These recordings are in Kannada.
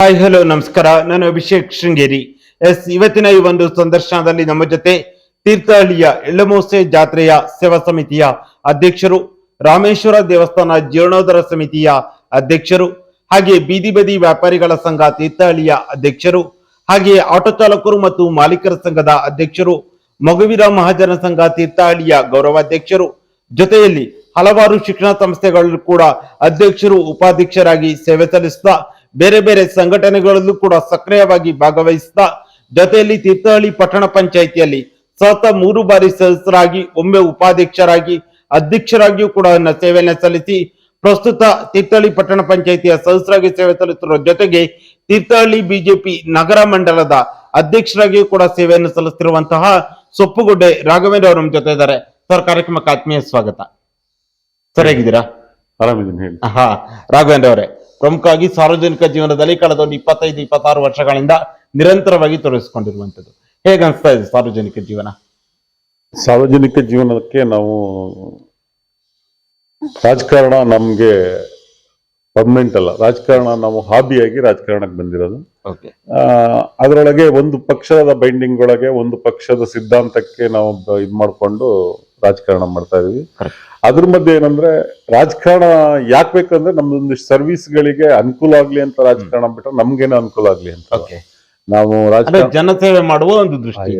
ಹಾಯ್, ಹಲೋ, ನಮಸ್ಕಾರ. ನಾನು ಅಭಿಷೇಕ್ ಶೃಂಗೇರಿ. ಎಸ್, ಇವತ್ತಿನ ಈ ಒಂದು ಸಂದರ್ಶನದಲ್ಲಿ ನಮ್ಮ ಜೊತೆ ತೀರ್ಥಹಳ್ಳಿಯ ಎಳ್ಳಮೋಸೆ ಜಾತ್ರೆಯ ಸೇವಾ ಸಮಿತಿಯ ಅಧ್ಯಕ್ಷರು, ರಾಮೇಶ್ವರ ದೇವಸ್ಥಾನ ಜೀರ್ಣೋದ್ಧಾರ ಸಮಿತಿಯ ಅಧ್ಯಕ್ಷರು, ಹಾಗೆ ಬೀದಿ ಬದಿ ವ್ಯಾಪಾರಿಗಳ ಸಂಘ ತೀರ್ಥಹಳ್ಳಿಯ ಅಧ್ಯಕ್ಷರು, ಹಾಗೆ ಆಟೋ ಚಾಲಕರು ಮತ್ತು ಮಾಲೀಕರ ಸಂಘದ ಅಧ್ಯಕ್ಷರು, ಮಗುವೀರ ಮಹಾಜನ ಸಂಘ ತೀರ್ಥಹಳ್ಳಿಯ ಗೌರವಾಧ್ಯಕ್ಷರು, ಜೊತೆಯಲ್ಲಿ ಹಲವಾರು ಶಿಕ್ಷಣ ಸಂಸ್ಥೆಗಳು ಕೂಡ ಅಧ್ಯಕ್ಷರು, ಉಪಾಧ್ಯಕ್ಷರಾಗಿ ಸೇವೆ ಸಲ್ಲಿಸ್ತಾ ಬೇರೆ ಬೇರೆ ಸಂಘಟನೆಗಳಲ್ಲೂ ಕೂಡ ಸಕ್ರಿಯವಾಗಿ ಭಾಗವಹಿಸ್ತಾ ಜೊತೆಯಲ್ಲಿ ತೀರ್ಥಹಳ್ಳಿ ಪಟ್ಟಣ ಪಂಚಾಯಿತಿಯಲ್ಲಿ ಸತತ ಮೂರು ಬಾರಿ ಸದಸ್ಯರಾಗಿ ಒಮ್ಮೆ ಉಪಾಧ್ಯಕ್ಷರಾಗಿ ಅಧ್ಯಕ್ಷರಾಗಿಯೂ ಕೂಡ ಸೇವೆಯನ್ನು ಸಲ್ಲಿಸಿ ಪ್ರಸ್ತುತ ತೀರ್ಥಹಳ್ಳಿ ಪಟ್ಟಣ ಪಂಚಾಯಿತಿಯ ಸದಸ್ಯರಾಗಿ ಸೇವೆ ಸಲ್ಲಿಸುತ್ತಿರುವ ಜೊತೆಗೆ ತೀರ್ಥಹಳ್ಳಿ ಬಿಜೆಪಿ ನಗರ ಮಂಡಲದ ಅಧ್ಯಕ್ಷರಾಗಿಯೂ ಕೂಡ ಸೇವೆಯನ್ನು ಸಲ್ಲಿಸುತ್ತಿರುವಂತಹ ಸೊಪ್ಪುಗುಡ್ಡೆ ರಾಘವೇಂದ್ರ ಅವರು ನಮ್ಮ ಜೊತೆ ಇದ್ದಾರೆ. ಸರ್ ಕಾರ್ಯಕ್ರಮಕ್ಕೆ ಆತ್ಮೀಯ ಸ್ವಾಗತ. ಸರಿಯಾಗಿದ್ದೀರಾ? ಹೇಗಿದ್ದೀರಾ ಆರಾಮಿದ್ದೀನಿ ಹೇಳಿ. ಹಾ ರಾಘವೇಂದ್ರ ಅವರೇ. ಪ್ರಮುಖವಾಗಿ ಸಾರ್ವಜನಿಕ ಜೀವನದಲ್ಲಿ ಕಳೆದ ಒಂದು ಇಪ್ಪತ್ತೈದು ಇಪ್ಪತ್ತಾರು ವರ್ಷಗಳಿಂದ ನಿರಂತರವಾಗಿ ತೊಡಗಿಸಿಕೊಂಡಿರುವಂಥದ್ದು. ಹೇಗೆ ಅನಿಸ್ತಾ ಇದೆ ಸಾರ್ವಜನಿಕ ಜೀವನ? ಸಾರ್ವಜನಿಕ ಜೀವನಕ್ಕೆ ನಾವು ರಾಜಕಾರಣ ನಮ್ಗೆ ಪರ್ಮನೆಂಟ್ ಅಲ್ಲ. ರಾಜಕಾರಣ ನಾವು ಹಾಬಿಯಾಗಿ ರಾಜಕಾರಣಕ್ಕೆ ಬಂದಿರೋದು. ಅದರೊಳಗೆ ಒಂದು ಪಕ್ಷದ ಬೈಂಡಿಂಗ್ ಒಳಗೆ ಒಂದು ಪಕ್ಷದ ಸಿದ್ಧಾಂತಕ್ಕೆ ನಾವು ಇದು ಮಾಡ್ಕೊಂಡು ರಾಜಕಾರಣ ಮಾಡ್ತಾ ಇದೀವಿ. ಅದ್ರ ಮಧ್ಯೆ ಏನಂದ್ರೆ ರಾಜಕಾರಣ ಯಾಕೆ ಬೇಕಂದ್ರೆ ನಮ್ದೊಂದಿಷ್ಟು ಸರ್ವಿಸ್ಗಳಿಗೆ ಅನುಕೂಲ ಆಗ್ಲಿ ಅಂತ ರಾಜಕಾರಣ ಬಿಟ್ರೆ ನಮ್ಗೇನೋ ಅನುಕೂಲ ಆಗ್ಲಿ ಅಂತ. ನಾವು ರಾಜಕಾರಣ ಜನಸೇವೆ ಮಾಡುವ ಒಂದು ದೃಷ್ಟಿ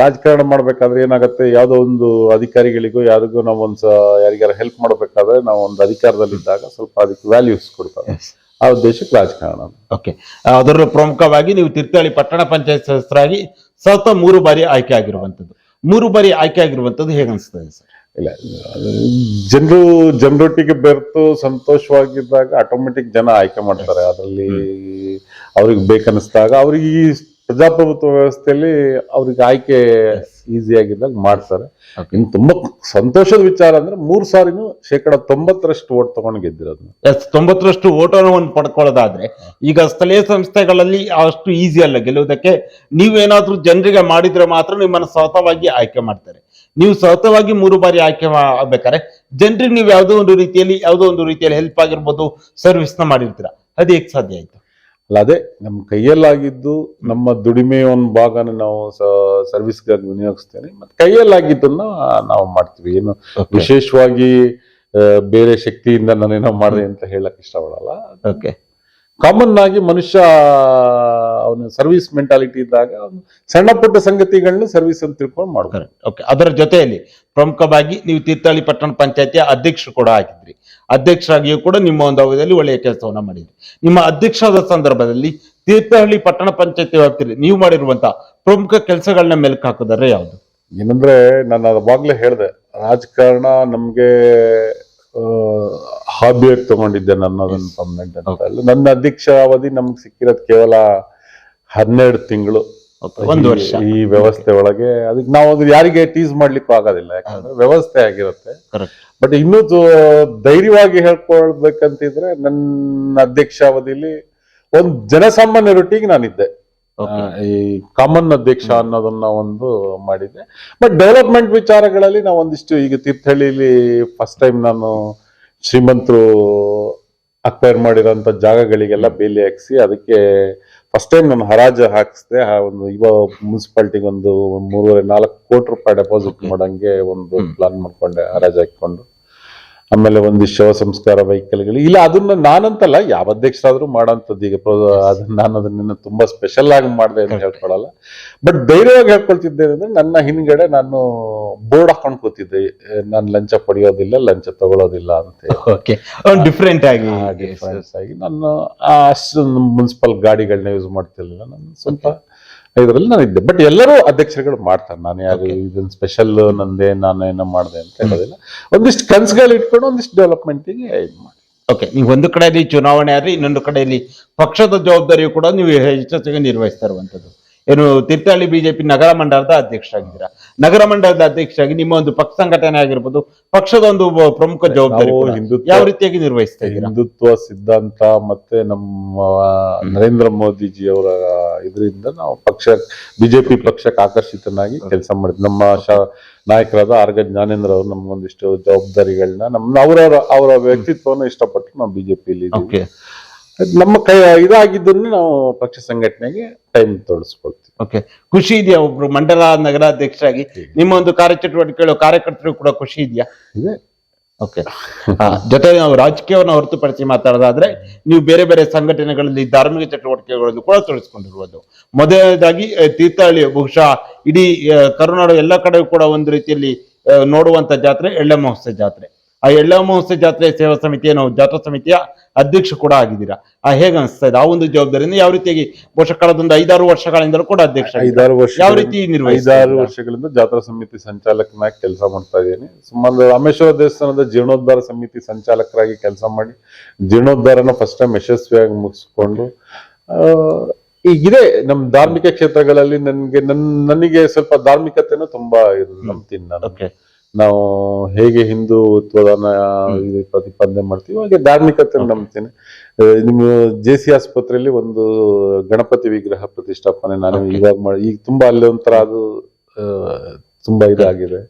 ರಾಜಕಾರಣ ಮಾಡ್ಬೇಕಾದ್ರೆ ಏನಾಗುತ್ತೆ? ಯಾವ್ದೋ ಒಂದು ಅಧಿಕಾರಿಗಳಿಗೂ ಯಾರಿಗೂ ನಾವು ಒಂದ್ಸ ಯಾರಿಗಾರ ಹೆಲ್ಪ್ ಮಾಡ್ಬೇಕಾದ್ರೆ ನಾವು ಒಂದು ಅಧಿಕಾರದಲ್ಲಿದ್ದಾಗ ಸ್ವಲ್ಪ ಅದಕ್ಕೆ ವ್ಯಾಲ್ಯೂಸ್ ಕೊಡ್ತಾರೆ. ಆ ಉದ್ದೇಶಕ್ಕೆ ರಾಜಕಾರಣ. ಓಕೆ ಅದರ ಪ್ರಮುಖವಾಗಿ ನೀವು ತೀರ್ಥಹಳ್ಳಿ ಪಟ್ಟಣ ಪಂಚಾಯತ್ ಸದಸ್ಯರಾಗಿ ಸತತ ಮೂರು ಬಾರಿ ಆಯ್ಕೆ ಆಗಿರುವಂತದ್ದು ಮೂರು ಬಾರಿ ಆಯ್ಕೆ ಆಗಿರುವಂತದ್ದು ಹೇಗೆ ಅನಿಸ್ತದೆ ಸರ್? ಇಲ್ಲ ಜನರು ಜನರೊಟ್ಟಿಗೆ ಬೆರೆತು ಸಂತೋಷವಾಗಿದ್ದಾಗ ಆಟೋಮೆಟಿಕ್ ಜನ ಆಯ್ಕೆ ಮಾಡ್ತಾರೆ. ಅದರಲ್ಲಿ ಅವ್ರಿಗೆ ಬೇಕನ್ನಿಸ್ದಾಗ ಅವ್ರಿಗೆ ಈ ಪ್ರಜಾಪ್ರಭುತ್ವ ವ್ಯವಸ್ಥೆಯಲ್ಲಿ ಅವ್ರಿಗೆ ಆಯ್ಕೆ ಈಸಿ ಆಗಿದ್ದಾಗ ಮಾಡ್ತಾರೆ. ಇನ್ನು ತುಂಬಾ ಸಂತೋಷದ ವಿಚಾರ ಅಂದ್ರೆ ಮೂರ್ ಸಾರಿನೂ ಶೇಕಡ ತೊಂಬತ್ತರಷ್ಟು ಓಟ್ ತಗೊಂಡು ಗೆದ್ದಿರೋದು. ಎಸ್ ತೊಂಬತ್ತರಷ್ಟು ಓಟವನ್ನು ಪಡ್ಕೊಳ್ಳೋದಾದ್ರೆ ಈಗ ಸ್ಥಳೀಯ ಸಂಸ್ಥೆಗಳಲ್ಲಿ ಅಷ್ಟು ಈಸಿ ಅಲ್ಲ ಗೆಲ್ಲುವುದಕ್ಕೆ. ನೀವೇನಾದ್ರೂ ಜನರಿಗೆ ಮಾಡಿದ್ರೆ ಮಾತ್ರ ನಿಮ್ಮನ್ನು ಸತತವಾಗಿ ಆಯ್ಕೆ ಮಾಡ್ತಾರೆ. ನೀವು ಸತತವಾಗಿ ಮೂರು ಬಾರಿ ಆಯ್ಕೆ ಆಗ್ಬೇಕಾರೆ ಆಗ್ಬೇಕಾದ್ರೆ ಜನರಿಗೆ ನೀವು ಯಾವುದೋ ಒಂದು ರೀತಿಯಲ್ಲಿ ಯಾವುದೋ ಒಂದು ರೀತಿಯಲ್ಲಿ ಹೆಲ್ಪ್ ಆಗಿರ್ಬೋದು ಸರ್ವಿಸ್ನ ಮಾಡಿರ್ತೀರಾ. ಅದು ಹೇಗೆ ಸಾಧ್ಯ ಆಯ್ತು. ಅಲ್ಲ ಅದೇ ನಮ್ಮ ಕೈಯಲ್ಲಾಗಿದ್ದು ನಮ್ಮ ದುಡಿಮೆ ಒಂದು ಭಾಗನ ನಾವು ಸರ್ವಿಸ್ಗಾಗಿ ವಿನಿಯೋಗಿಸ್ತೇನೆ. ಮತ್ತೆ ಕೈಯಲ್ಲಾಗಿದ್ದನ್ನ ನಾವು ಮಾಡ್ತೀವಿ. ಏನು ವಿಶೇಷವಾಗಿ ಬೇರೆ ಶಕ್ತಿಯಿಂದ ನಾನೇನೋ ಮಾಡಿದೆ ಅಂತ ಹೇಳಕ್ ಇಷ್ಟಪಡಲ್ಲ. ಓಕೆ ಕಾಮನ್ ಆಗಿ ಮನುಷ್ಯ ಅವನ ಸರ್ವಿಸ್ ಮೆಂಟಾಲಿಟಿ ಇದ್ದಾಗ ಸಣ್ಣ ಪುಟ್ಟ ಸಂಗತಿಗಳನ್ನ ಸರ್ವಿಸ್ ಅಂತ ತಿಳ್ಕೊಂಡು ಮಾಡ್ತಾರೆ ಓಕೆ ಅದರ ಜೊತೆಯಲ್ಲಿ ಪ್ರಮುಖವಾಗಿ ನೀವು ತೀರ್ಥಹಳ್ಳಿ ಪಟ್ಟಣ ಪಂಚಾಯತಿಯ ಅಧ್ಯಕ್ಷರು ಕೂಡ ಆಗಿದ್ರಿ. ಅಧ್ಯಕ್ಷರಾಗಿಯೂ ಕೂಡ ನಿಮ್ಮ ಒಂದು ಅವಧಿಯಲ್ಲಿ ಒಳ್ಳೆಯ ಕೆಲಸವನ್ನ ಮಾಡಿದ್ರಿ. ನಿಮ್ಮ ಅಧ್ಯಕ್ಷರಾದ ಸಂದರ್ಭದಲ್ಲಿ ತೀರ್ಥಹಳ್ಳಿ ಪಟ್ಟಣ ಪಂಚಾಯತಿ ವ್ಯಾಪ್ತಿಯಲ್ಲಿ ನೀವು ಮಾಡಿರುವಂತಹ ಪ್ರಮುಖ ಕೆಲಸಗಳನ್ನ ಮೆಲುಕು ಹಾಕಿದರೆ ಯಾವುದು? ಏನಂದ್ರೆ ನಾನು ಅದಾಗ್ಲೇ ಹೇಳಿದೆ ರಾಜಕಾರಣ ನಮ್ಗೆ ಹಾಬಿಯಾಗಿ ತಗೊಂಡಿದ್ದೆ ನನ್ನದನ್ನ ಪರ್ಮನೆಂಟ್ ಅಂತ. ಅಲ್ಲ. ನನ್ನ ಅಧ್ಯಕ್ಷ ಅವಧಿ ನಮ್ಗೆ ಸಿಕ್ಕಿರೋದು ಕೇವಲ ಹನ್ನೆರಡು ತಿಂಗಳು. ಒಂದು ವರ್ಷ. ಈ ವ್ಯವಸ್ಥೆ ಒಳಗೆ ಅದಕ್ಕೆ ನಾವು ಅದು ಯಾರಿಗೆ ಟೀಸ್ ಮಾಡ್ಲಿಕ್ಕೂ ಆಗೋದಿಲ್ಲ ಯಾಕಂದ್ರೆ ವ್ಯವಸ್ಥೆ ಆಗಿರುತ್ತೆ. ಬಟ್ ಇನ್ನೂ ಧೈರ್ಯವಾಗಿ ಹೇಳ್ಕೊಳ್ಬೇಕಂತಿದ್ರೆ ನನ್ನ ಅಧ್ಯಕ್ಷ ಅವಧಿಲಿ ಒಂದು ಜನಸಾಮಾನ್ಯರೊಟ್ಟಿಗೆ ನಾನಿದ್ದೆ. ಈ ಕಾಮನ್ ಅಧ್ಯಕ್ಷ ಅನ್ನೋದನ್ನ ಒಂದು ಮಾಡಿದ್ದೆ. ಬಟ್ ಡೆವಲಪ್ಮೆಂಟ್ ವಿಚಾರಗಳಲ್ಲಿ ನಾವು ಒಂದಿಷ್ಟು ಈಗ ತೀರ್ಥಹಳ್ಳಿಲಿ ಫಸ್ಟ್ ಟೈಮ್ ನಾನು ಶ್ರೀಮಂತರು ಅಕ್ವೈರ್ ಮಾಡಿರೋಂಥ ಜಾಗಗಳಿಗೆಲ್ಲ ಬೇಲಿ ಹಾಕ್ಸಿ ಅದಕ್ಕೆ ಫಸ್ಟ್ ಟೈಮ್ ನಾನು ಹರಾಜು ಹಾಕಿಸ್ದೆ. ಆ ಒಂದು ಯುವ ಮುನ್ಸಿಪಾಲ್ಟಿಗೆ ಒಂದು ಮೂರುವರೆ ನಾಲ್ಕು ಕೋಟಿ ರೂಪಾಯಿ ಡೆಪಾಸಿಟ್. ಮಾಡಂಗೆ ಒಂದು ಪ್ಲಾನ್ ಮಾಡ್ಕೊಂಡೆ ಹರಾಜು ಹಾಕೊಂಡು ಆಮೇಲೆ ಒಂದು ಶವ ಸಂಸ್ಕಾರ ವೆಹಿಕಲ್ಗಳು ಇಲ್ಲ ಅದನ್ನ ನಾನಂತಲ್ಲ ಯಾವ ಅಧ್ಯಕ್ಷರಾದ್ರೂ ಮಾಡೋಂಥದ್ದು. ಈಗ ಅದನ್ನ ನಾನು ಅದನ್ನ ತುಂಬಾ ಸ್ಪೆಷಲ್ ಆಗಿ ಮಾಡಿದೆ ಅಂತ. ಹೇಳ್ಕೊಳಲ್ಲ. ಬಟ್ ಧೈರ್ಯವಾಗಿ ಹೇಳ್ಕೊಳ್ತಿದ್ದೆ ಅಂದ್ರೆ ನನ್ನ ಹಿಂದ್ಗಡೆ ನಾನು ಬೋರ್ಡ್ ಹಾಕೊಂಡು ಕೂತಿದ್ದೆ. ನಾನು ಲಂಚ ಪಡೆಯೋದಿಲ್ಲ ಲಂಚ ತಗೊಳ್ಳೋದಿಲ್ಲ ಅಂತ ಡಿಫ್ರೆಂಟ್ ಆಗಿ. ಡಿಫ್ರೆನ್ಸ್ ಆಗಿ. ನಾನು ಅಷ್ಟು ಮುನ್ಸಿಪಲ್ ಗಾಡಿಗಳನ್ನ ಯೂಸ್ ಮಾಡ್ತಿರ್ಲಿಲ್ಲ. ನಾನು ಸ್ವಲ್ಪ ಇದರಲ್ಲಿ ನಾನು ಇದ್ದೆ. ಬಟ್ ಎಲ್ಲರೂ ಅಧ್ಯಕ್ಷರುಗಳು ಮಾಡ್ತಾರೆ. ನಾನು ಯಾರು. ಇದನ್ನ ಸ್ಪೆಷಲ್ ನಂದೇ ನಾನು ಏನ ಮಾಡಿದೆ ಅಂತ ಹೇಳೋದಿಲ್ಲ. ಒಂದಿಷ್ಟು ಕನ್ಸುಗಳು ಇಟ್ಕೊಂಡು ಒಂದಿಷ್ಟು ಡೆವಲಪ್ಮೆಂಟಿಗೆ ಇದು ಮಾಡಿ ಓಕೆ ನೀವು ಒಂದು ಕಡೆಯಲ್ಲಿ ಚುನಾವಣೆ ಆದ್ರೆ ಇನ್ನೊಂದು ಕಡೆಯಲ್ಲಿ ಪಕ್ಷದ ಜವಾಬ್ದಾರಿಯು ಕೂಡ ನೀವು ಹೆಚ್ಚೆಚ್ಚಿಗೆ ನಿರ್ವಹಿಸ್ತಾ ಇರುವಂತದ್ದು ಏನು ತೀರ್ಥಹಳ್ಳಿ ಬಿಜೆಪಿ ನಗರ ಮಂಡಲದ ಅಧ್ಯಕ್ಷರಾಗಿದ್ದೀರಾ? ನಗರ ಮಂಡಲದ ಅಧ್ಯಕ್ಷರಾಗಿ ನಿಮ್ಮ ಒಂದು ಪಕ್ಷ ಸಂಘಟನೆ ಆಗಿರ್ಬೋದು ಪಕ್ಷದ ಒಂದು ಪ್ರಮುಖ ಜವಾಬ್ದಾರಿ ಯಾವ ರೀತಿಯಾಗಿ ನಿರ್ವಹಿಸ್ತಾ ಇದ್ದೀರಾ? ಹಿಂದುತ್ವ ಸಿದ್ಧಾಂತ ಮತ್ತೆ ನಮ್ಮ ನರೇಂದ್ರ ಮೋದಿಜಿ ಅವರ ಇದರಿಂದ ನಾವು ಪಕ್ಷ ಬಿಜೆಪಿ ಪಕ್ಷಕ್ಕೆ ಆಕರ್ಷಿತನಾಗಿ ಕೆಲಸ ಮಾಡಿದ್ವಿ. ನಮ್ಮ ನಾಯಕರಾದ ಆರ್ಗ ಜ್ಞಾನೇಂದ್ರ ಅವರು ನಮ್ಗೊಂದಿಷ್ಟು ಜವಾಬ್ದಾರಿಗಳನ್ನ ನಮ್ಮ ಅವರ ಅವರ ವ್ಯಕ್ತಿತ್ವವನ್ನು ಇಷ್ಟಪಟ್ಟು ನಾವು ಬಿಜೆಪಿಯಲ್ಲಿ ನಮ್ಮ ಕೈ ಇದಾಗಿದ್ದನ್ನು ನಾವು ಪಕ್ಷ ಸಂಘಟನೆಗೆ ಟೈಮ್ ತೋರಿಸ್ಕೊಳ್ತೀವಿ ಓಕೆ ಖುಷಿ ಇದೆಯಾ ಒಬ್ರು ಮಂಡಲ ನಗರಾಧ್ಯಕ್ಷರಾಗಿ? ನಿಮ್ಮ ಒಂದು ಕಾರ್ಯಚಟುವಟಿಕೆಗಳು ಕಾರ್ಯಕರ್ತರು ಕೂಡ ಖುಷಿ ಇದೆಯಾ? ಇದೆ. ಓಕೆ ಜೊತೆ ನಾವು ರಾಜಕೀಯವನ್ನು ಹೊರತುಪಡಿಸಿ ಮಾತಾಡೋದಾದ್ರೆ ನೀವು ಬೇರೆ ಬೇರೆ ಸಂಘಟನೆಗಳಲ್ಲಿ ಧಾರ್ಮಿಕ ಚಟುವಟಿಕೆಗಳನ್ನು ಕೂಡ ತೊಡಗಿಸಿಕೊಂಡಿರುವುದು ಮೊದಲನೇದಾಗಿ ತೀರ್ಥಹಳ್ಳಿ ಬಹುಶಃ ಇಡೀ ಕರುನಾಡು ಎಲ್ಲ ಕಡೆ ಕೂಡ ಒಂದು ರೀತಿಯಲ್ಲಿ ನೋಡುವಂತ ಜಾತ್ರೆ ಎಳ್ಳ ಮಹೋತ್ಸವ ಜಾತ್ರೆ. ಆ ಎಳ್ಳ ಮಹೋತ್ಸವ ಜಾತ್ರೆ ಸೇವಾ ಸಮಿತಿಯ ನಾವು ಜಾತ್ರಾ ಸಮಿತಿಯ ಅಧ್ಯಕ್ಷ ಕೂಡ ಆಗಿದ್ದೀರಾ. ಆ ಹೇಗೆ ಅನಿಸ್ತಾ ಇದೆ ಆ ಒಂದು ಜವಾಬ್ದಾರಿಯಿಂದ ಯಾವ ರೀತಿಯಾಗಿ ಕಳೆದೊಂದು ಐದಾರು ವರ್ಷಗಳಿಂದಲೂ ಕೂಡ ಅಧ್ಯಕ್ಷ. ಐದಾರು ವರ್ಷ ಯಾವ ರೀತಿ ಐದಾರು? ವರ್ಷಗಳಿಂದ ಜಾತ್ರಾ ಸಮಿತಿ ಸಂಚಾಲಕನಾಗಿ ಕೆಲಸ ಮಾಡ್ತಾ ಇದ್ದೀನಿ. ಸುಮಾರು ರಾಮೇಶ್ವರ ದೇವಸ್ಥಾನದ ಜೀರ್ಣೋದ್ಧಾರ ಸಮಿತಿ ಸಂಚಾಲಕರಾಗಿ ಕೆಲಸ ಮಾಡಿ ಜೀರ್ಣೋದ್ಧಾರನ ಫಸ್ಟ್ ಟೈಮ್ ಯಶಸ್ವಿಯಾಗಿ ಮುಗಿಸ್ಕೊಂಡು ಈಗಿದೆ ನಮ್ ಧಾರ್ಮಿಕ ಕ್ಷೇತ್ರಗಳಲ್ಲಿ ನನ್ಗೆ ನನ್ ನನಗೆ ಸ್ವಲ್ಪ ಧಾರ್ಮಿಕತೆನೂ ತುಂಬಾ ಇರುತ್ತೆ ನಂಬ್ತೀನಿ ನಾನು ನಾವು ಹೇಗೆ ಹಿಂದುತ್ವದನ್ನ ಇದು ಪ್ರತಿಪಾದನೆ ಮಾಡ್ತೀವಿ ಹಾಗೆ ಧಾರ್ಮಿಕತೆ ನಂಬ್ತೇನೆ ನಿಮ್ಮ ಜೆ ಸಿ ಆಸ್ಪತ್ರೆಯಲ್ಲಿ ಒಂದು ಗಣಪತಿ ವಿಗ್ರಹ ಪ್ರತಿಷ್ಠಾಪನೆ ನಾನು. ಇವಾಗ ಮಾಡಿ ಈಗ ತುಂಬಾ ಅಲ್ಲಿ ಒಂಥರ ಅದು ತುಂಬಾ ಇದಾಗಿದೆ.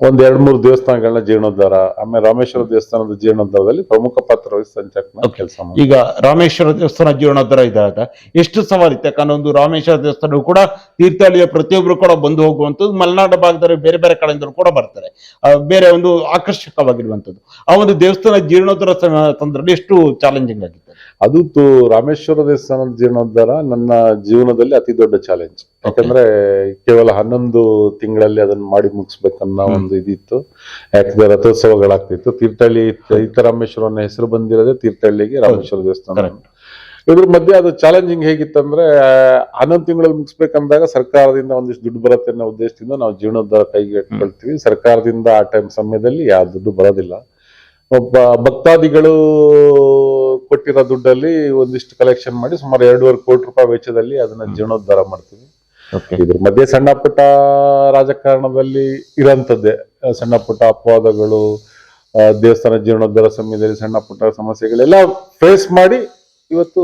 ಒಂದ್ ಎರಡ್ ಮೂರು ದೇವಸ್ಥಾನಗಳನ್ನ ಜೀರ್ಣೋದ್ಧಾರ ಆಮೇಲೆ ರಾಮೇಶ್ವರ ದೇವಸ್ಥಾನದ ಜೀರ್ಣೋದ್ಧಾರದಲ್ಲಿ ಪ್ರಮುಖ ಪಾತ್ರ ವಹಿಸಿ ಸಂಚಾಲಕ ಕೆಲಸ ಮಾಡಿ ಈಗ ರಾಮೇಶ್ವರ ದೇವಸ್ಥಾನ ಜೀರ್ಣೋದ್ಧಾರ ಇದ್ದಾಗ ಎಷ್ಟು ಸವಾಲಿತ್ತು ಯಾಕಂದ್ರೆ ಒಂದು ರಾಮೇಶ್ವರ ದೇವಸ್ಥಾನ ಕೂಡ ತೀರ್ಥಹಳ್ಳಿಯ ಪ್ರತಿಯೊಬ್ಬರು ಕೂಡ ಬಂದು ಹೋಗುವಂಥದ್ದು ಮಲೆನಾಡು ಭಾಗದಲ್ಲಿ ಬೇರೆ ಬೇರೆ ಕಡೆಯಿಂದ ಕೂಡ ಬರ್ತಾರೆ. ಬೇರೆ ಒಂದು ಆಕರ್ಷಕವಾಗಿರುವಂಥದ್ದು. ಆ ಒಂದು ದೇವಸ್ಥಾನ ಜೀರ್ಣೋದ್ಧಾರ ತಂದ್ರಲ್ಲಿ ಸಂದರ್ಭದಲ್ಲಿ ಎಷ್ಟು ಚಾಲೆಂಜಿಂಗ್ ಆಗಿತ್ತು? ಅದು ತು- ರಾಮೇಶ್ವರ ದೇವಸ್ಥಾನದ ಜೀರ್ಣೋದ್ಧಾರ ನನ್ನ ಜೀವನದಲ್ಲಿ ಅತಿ ದೊಡ್ಡ ಚಾಲೆಂಜ್ ಯಾಕಂದ್ರೆ ಕೇವಲ ಹನ್ನೊಂದು ತಿಂಗಳಲ್ಲಿ ಅದನ್ನ ಮಾಡಿ ಮುಗಿಸ್ಬೇಕನ್ನೋ ಒಂದು ಇದಿತ್ತು. ಯಾಕಂದ್ರೆ ರಥೋತ್ಸವಗಳಾಗ್ತಿತ್ತು. ತೀರ್ಥಹಳ್ಳಿ ತೀರ್ಥರಾಮೇಶ್ವರನ ಹೆಸರು ಬಂದಿರೋದೇ ತೀರ್ಥಹಳ್ಳಿಗೆ ರಾಮೇಶ್ವರ ದೇವಸ್ಥಾನ. ಇದ್ರ ಮಧ್ಯೆ ಅದು ಚಾಲೆಂಜಿಂಗ್ ಹೇಗಿತ್ತಂದ್ರೆ ಹನ್ನೊಂದು ತಿಂಗಳಲ್ಲಿ ಮುಗಿಸ್ಬೇಕಂದಾಗ ಸರ್ಕಾರದಿಂದ ಒಂದಿಷ್ಟು ದುಡ್ಡು ಬರುತ್ತೆ ಅನ್ನೋ ಉದ್ದೇಶದಿಂದ ನಾವು ಜೀರ್ಣೋದ್ಧಾರ ಕೈಗೆ ಇಟ್ಕೊಳ್ತೀವಿ ಸರ್ಕಾರದಿಂದ ಆ ಟೈಮ್ ಸಮಯದಲ್ಲಿ ಯಾವ ದುಡ್ಡು ಬರೋದಿಲ್ಲ. ಒಬ್ಬ ಭಕ್ತಾದಿಗಳು ಕೊಟ್ಟಿರೋ ದುಡ್ಡಲ್ಲಿ ಒಂದಿಷ್ಟು ಕಲೆಕ್ಷನ್ ಮಾಡಿ ಸುಮಾರು ಎರಡೂವರೆ ಕೋಟಿ ರೂಪಾಯಿ ವೆಚ್ಚದಲ್ಲಿ ಅದನ್ನ ಜೀರ್ಣೋದ್ಧಾರ ಮಾಡ್ತೀವಿ. ಇದ್ರ ಮಧ್ಯೆ ಸಣ್ಣ ಪುಟ್ಟ ರಾಜಕಾರಣದಲ್ಲಿ ಇರೋಂಥದ್ದೇ. ಸಣ್ಣ ಪುಟ್ಟ ಅಪವಾದಗಳು ದೇವಸ್ಥಾನ ಜೀರ್ಣೋದ್ಧಾರ ಸಮಯದಲ್ಲಿ ಸಣ್ಣ ಪುಟ್ಟ ಸಮಸ್ಯೆಗಳೆಲ್ಲ ಫೇಸ್ ಮಾಡಿ ಇವತ್ತು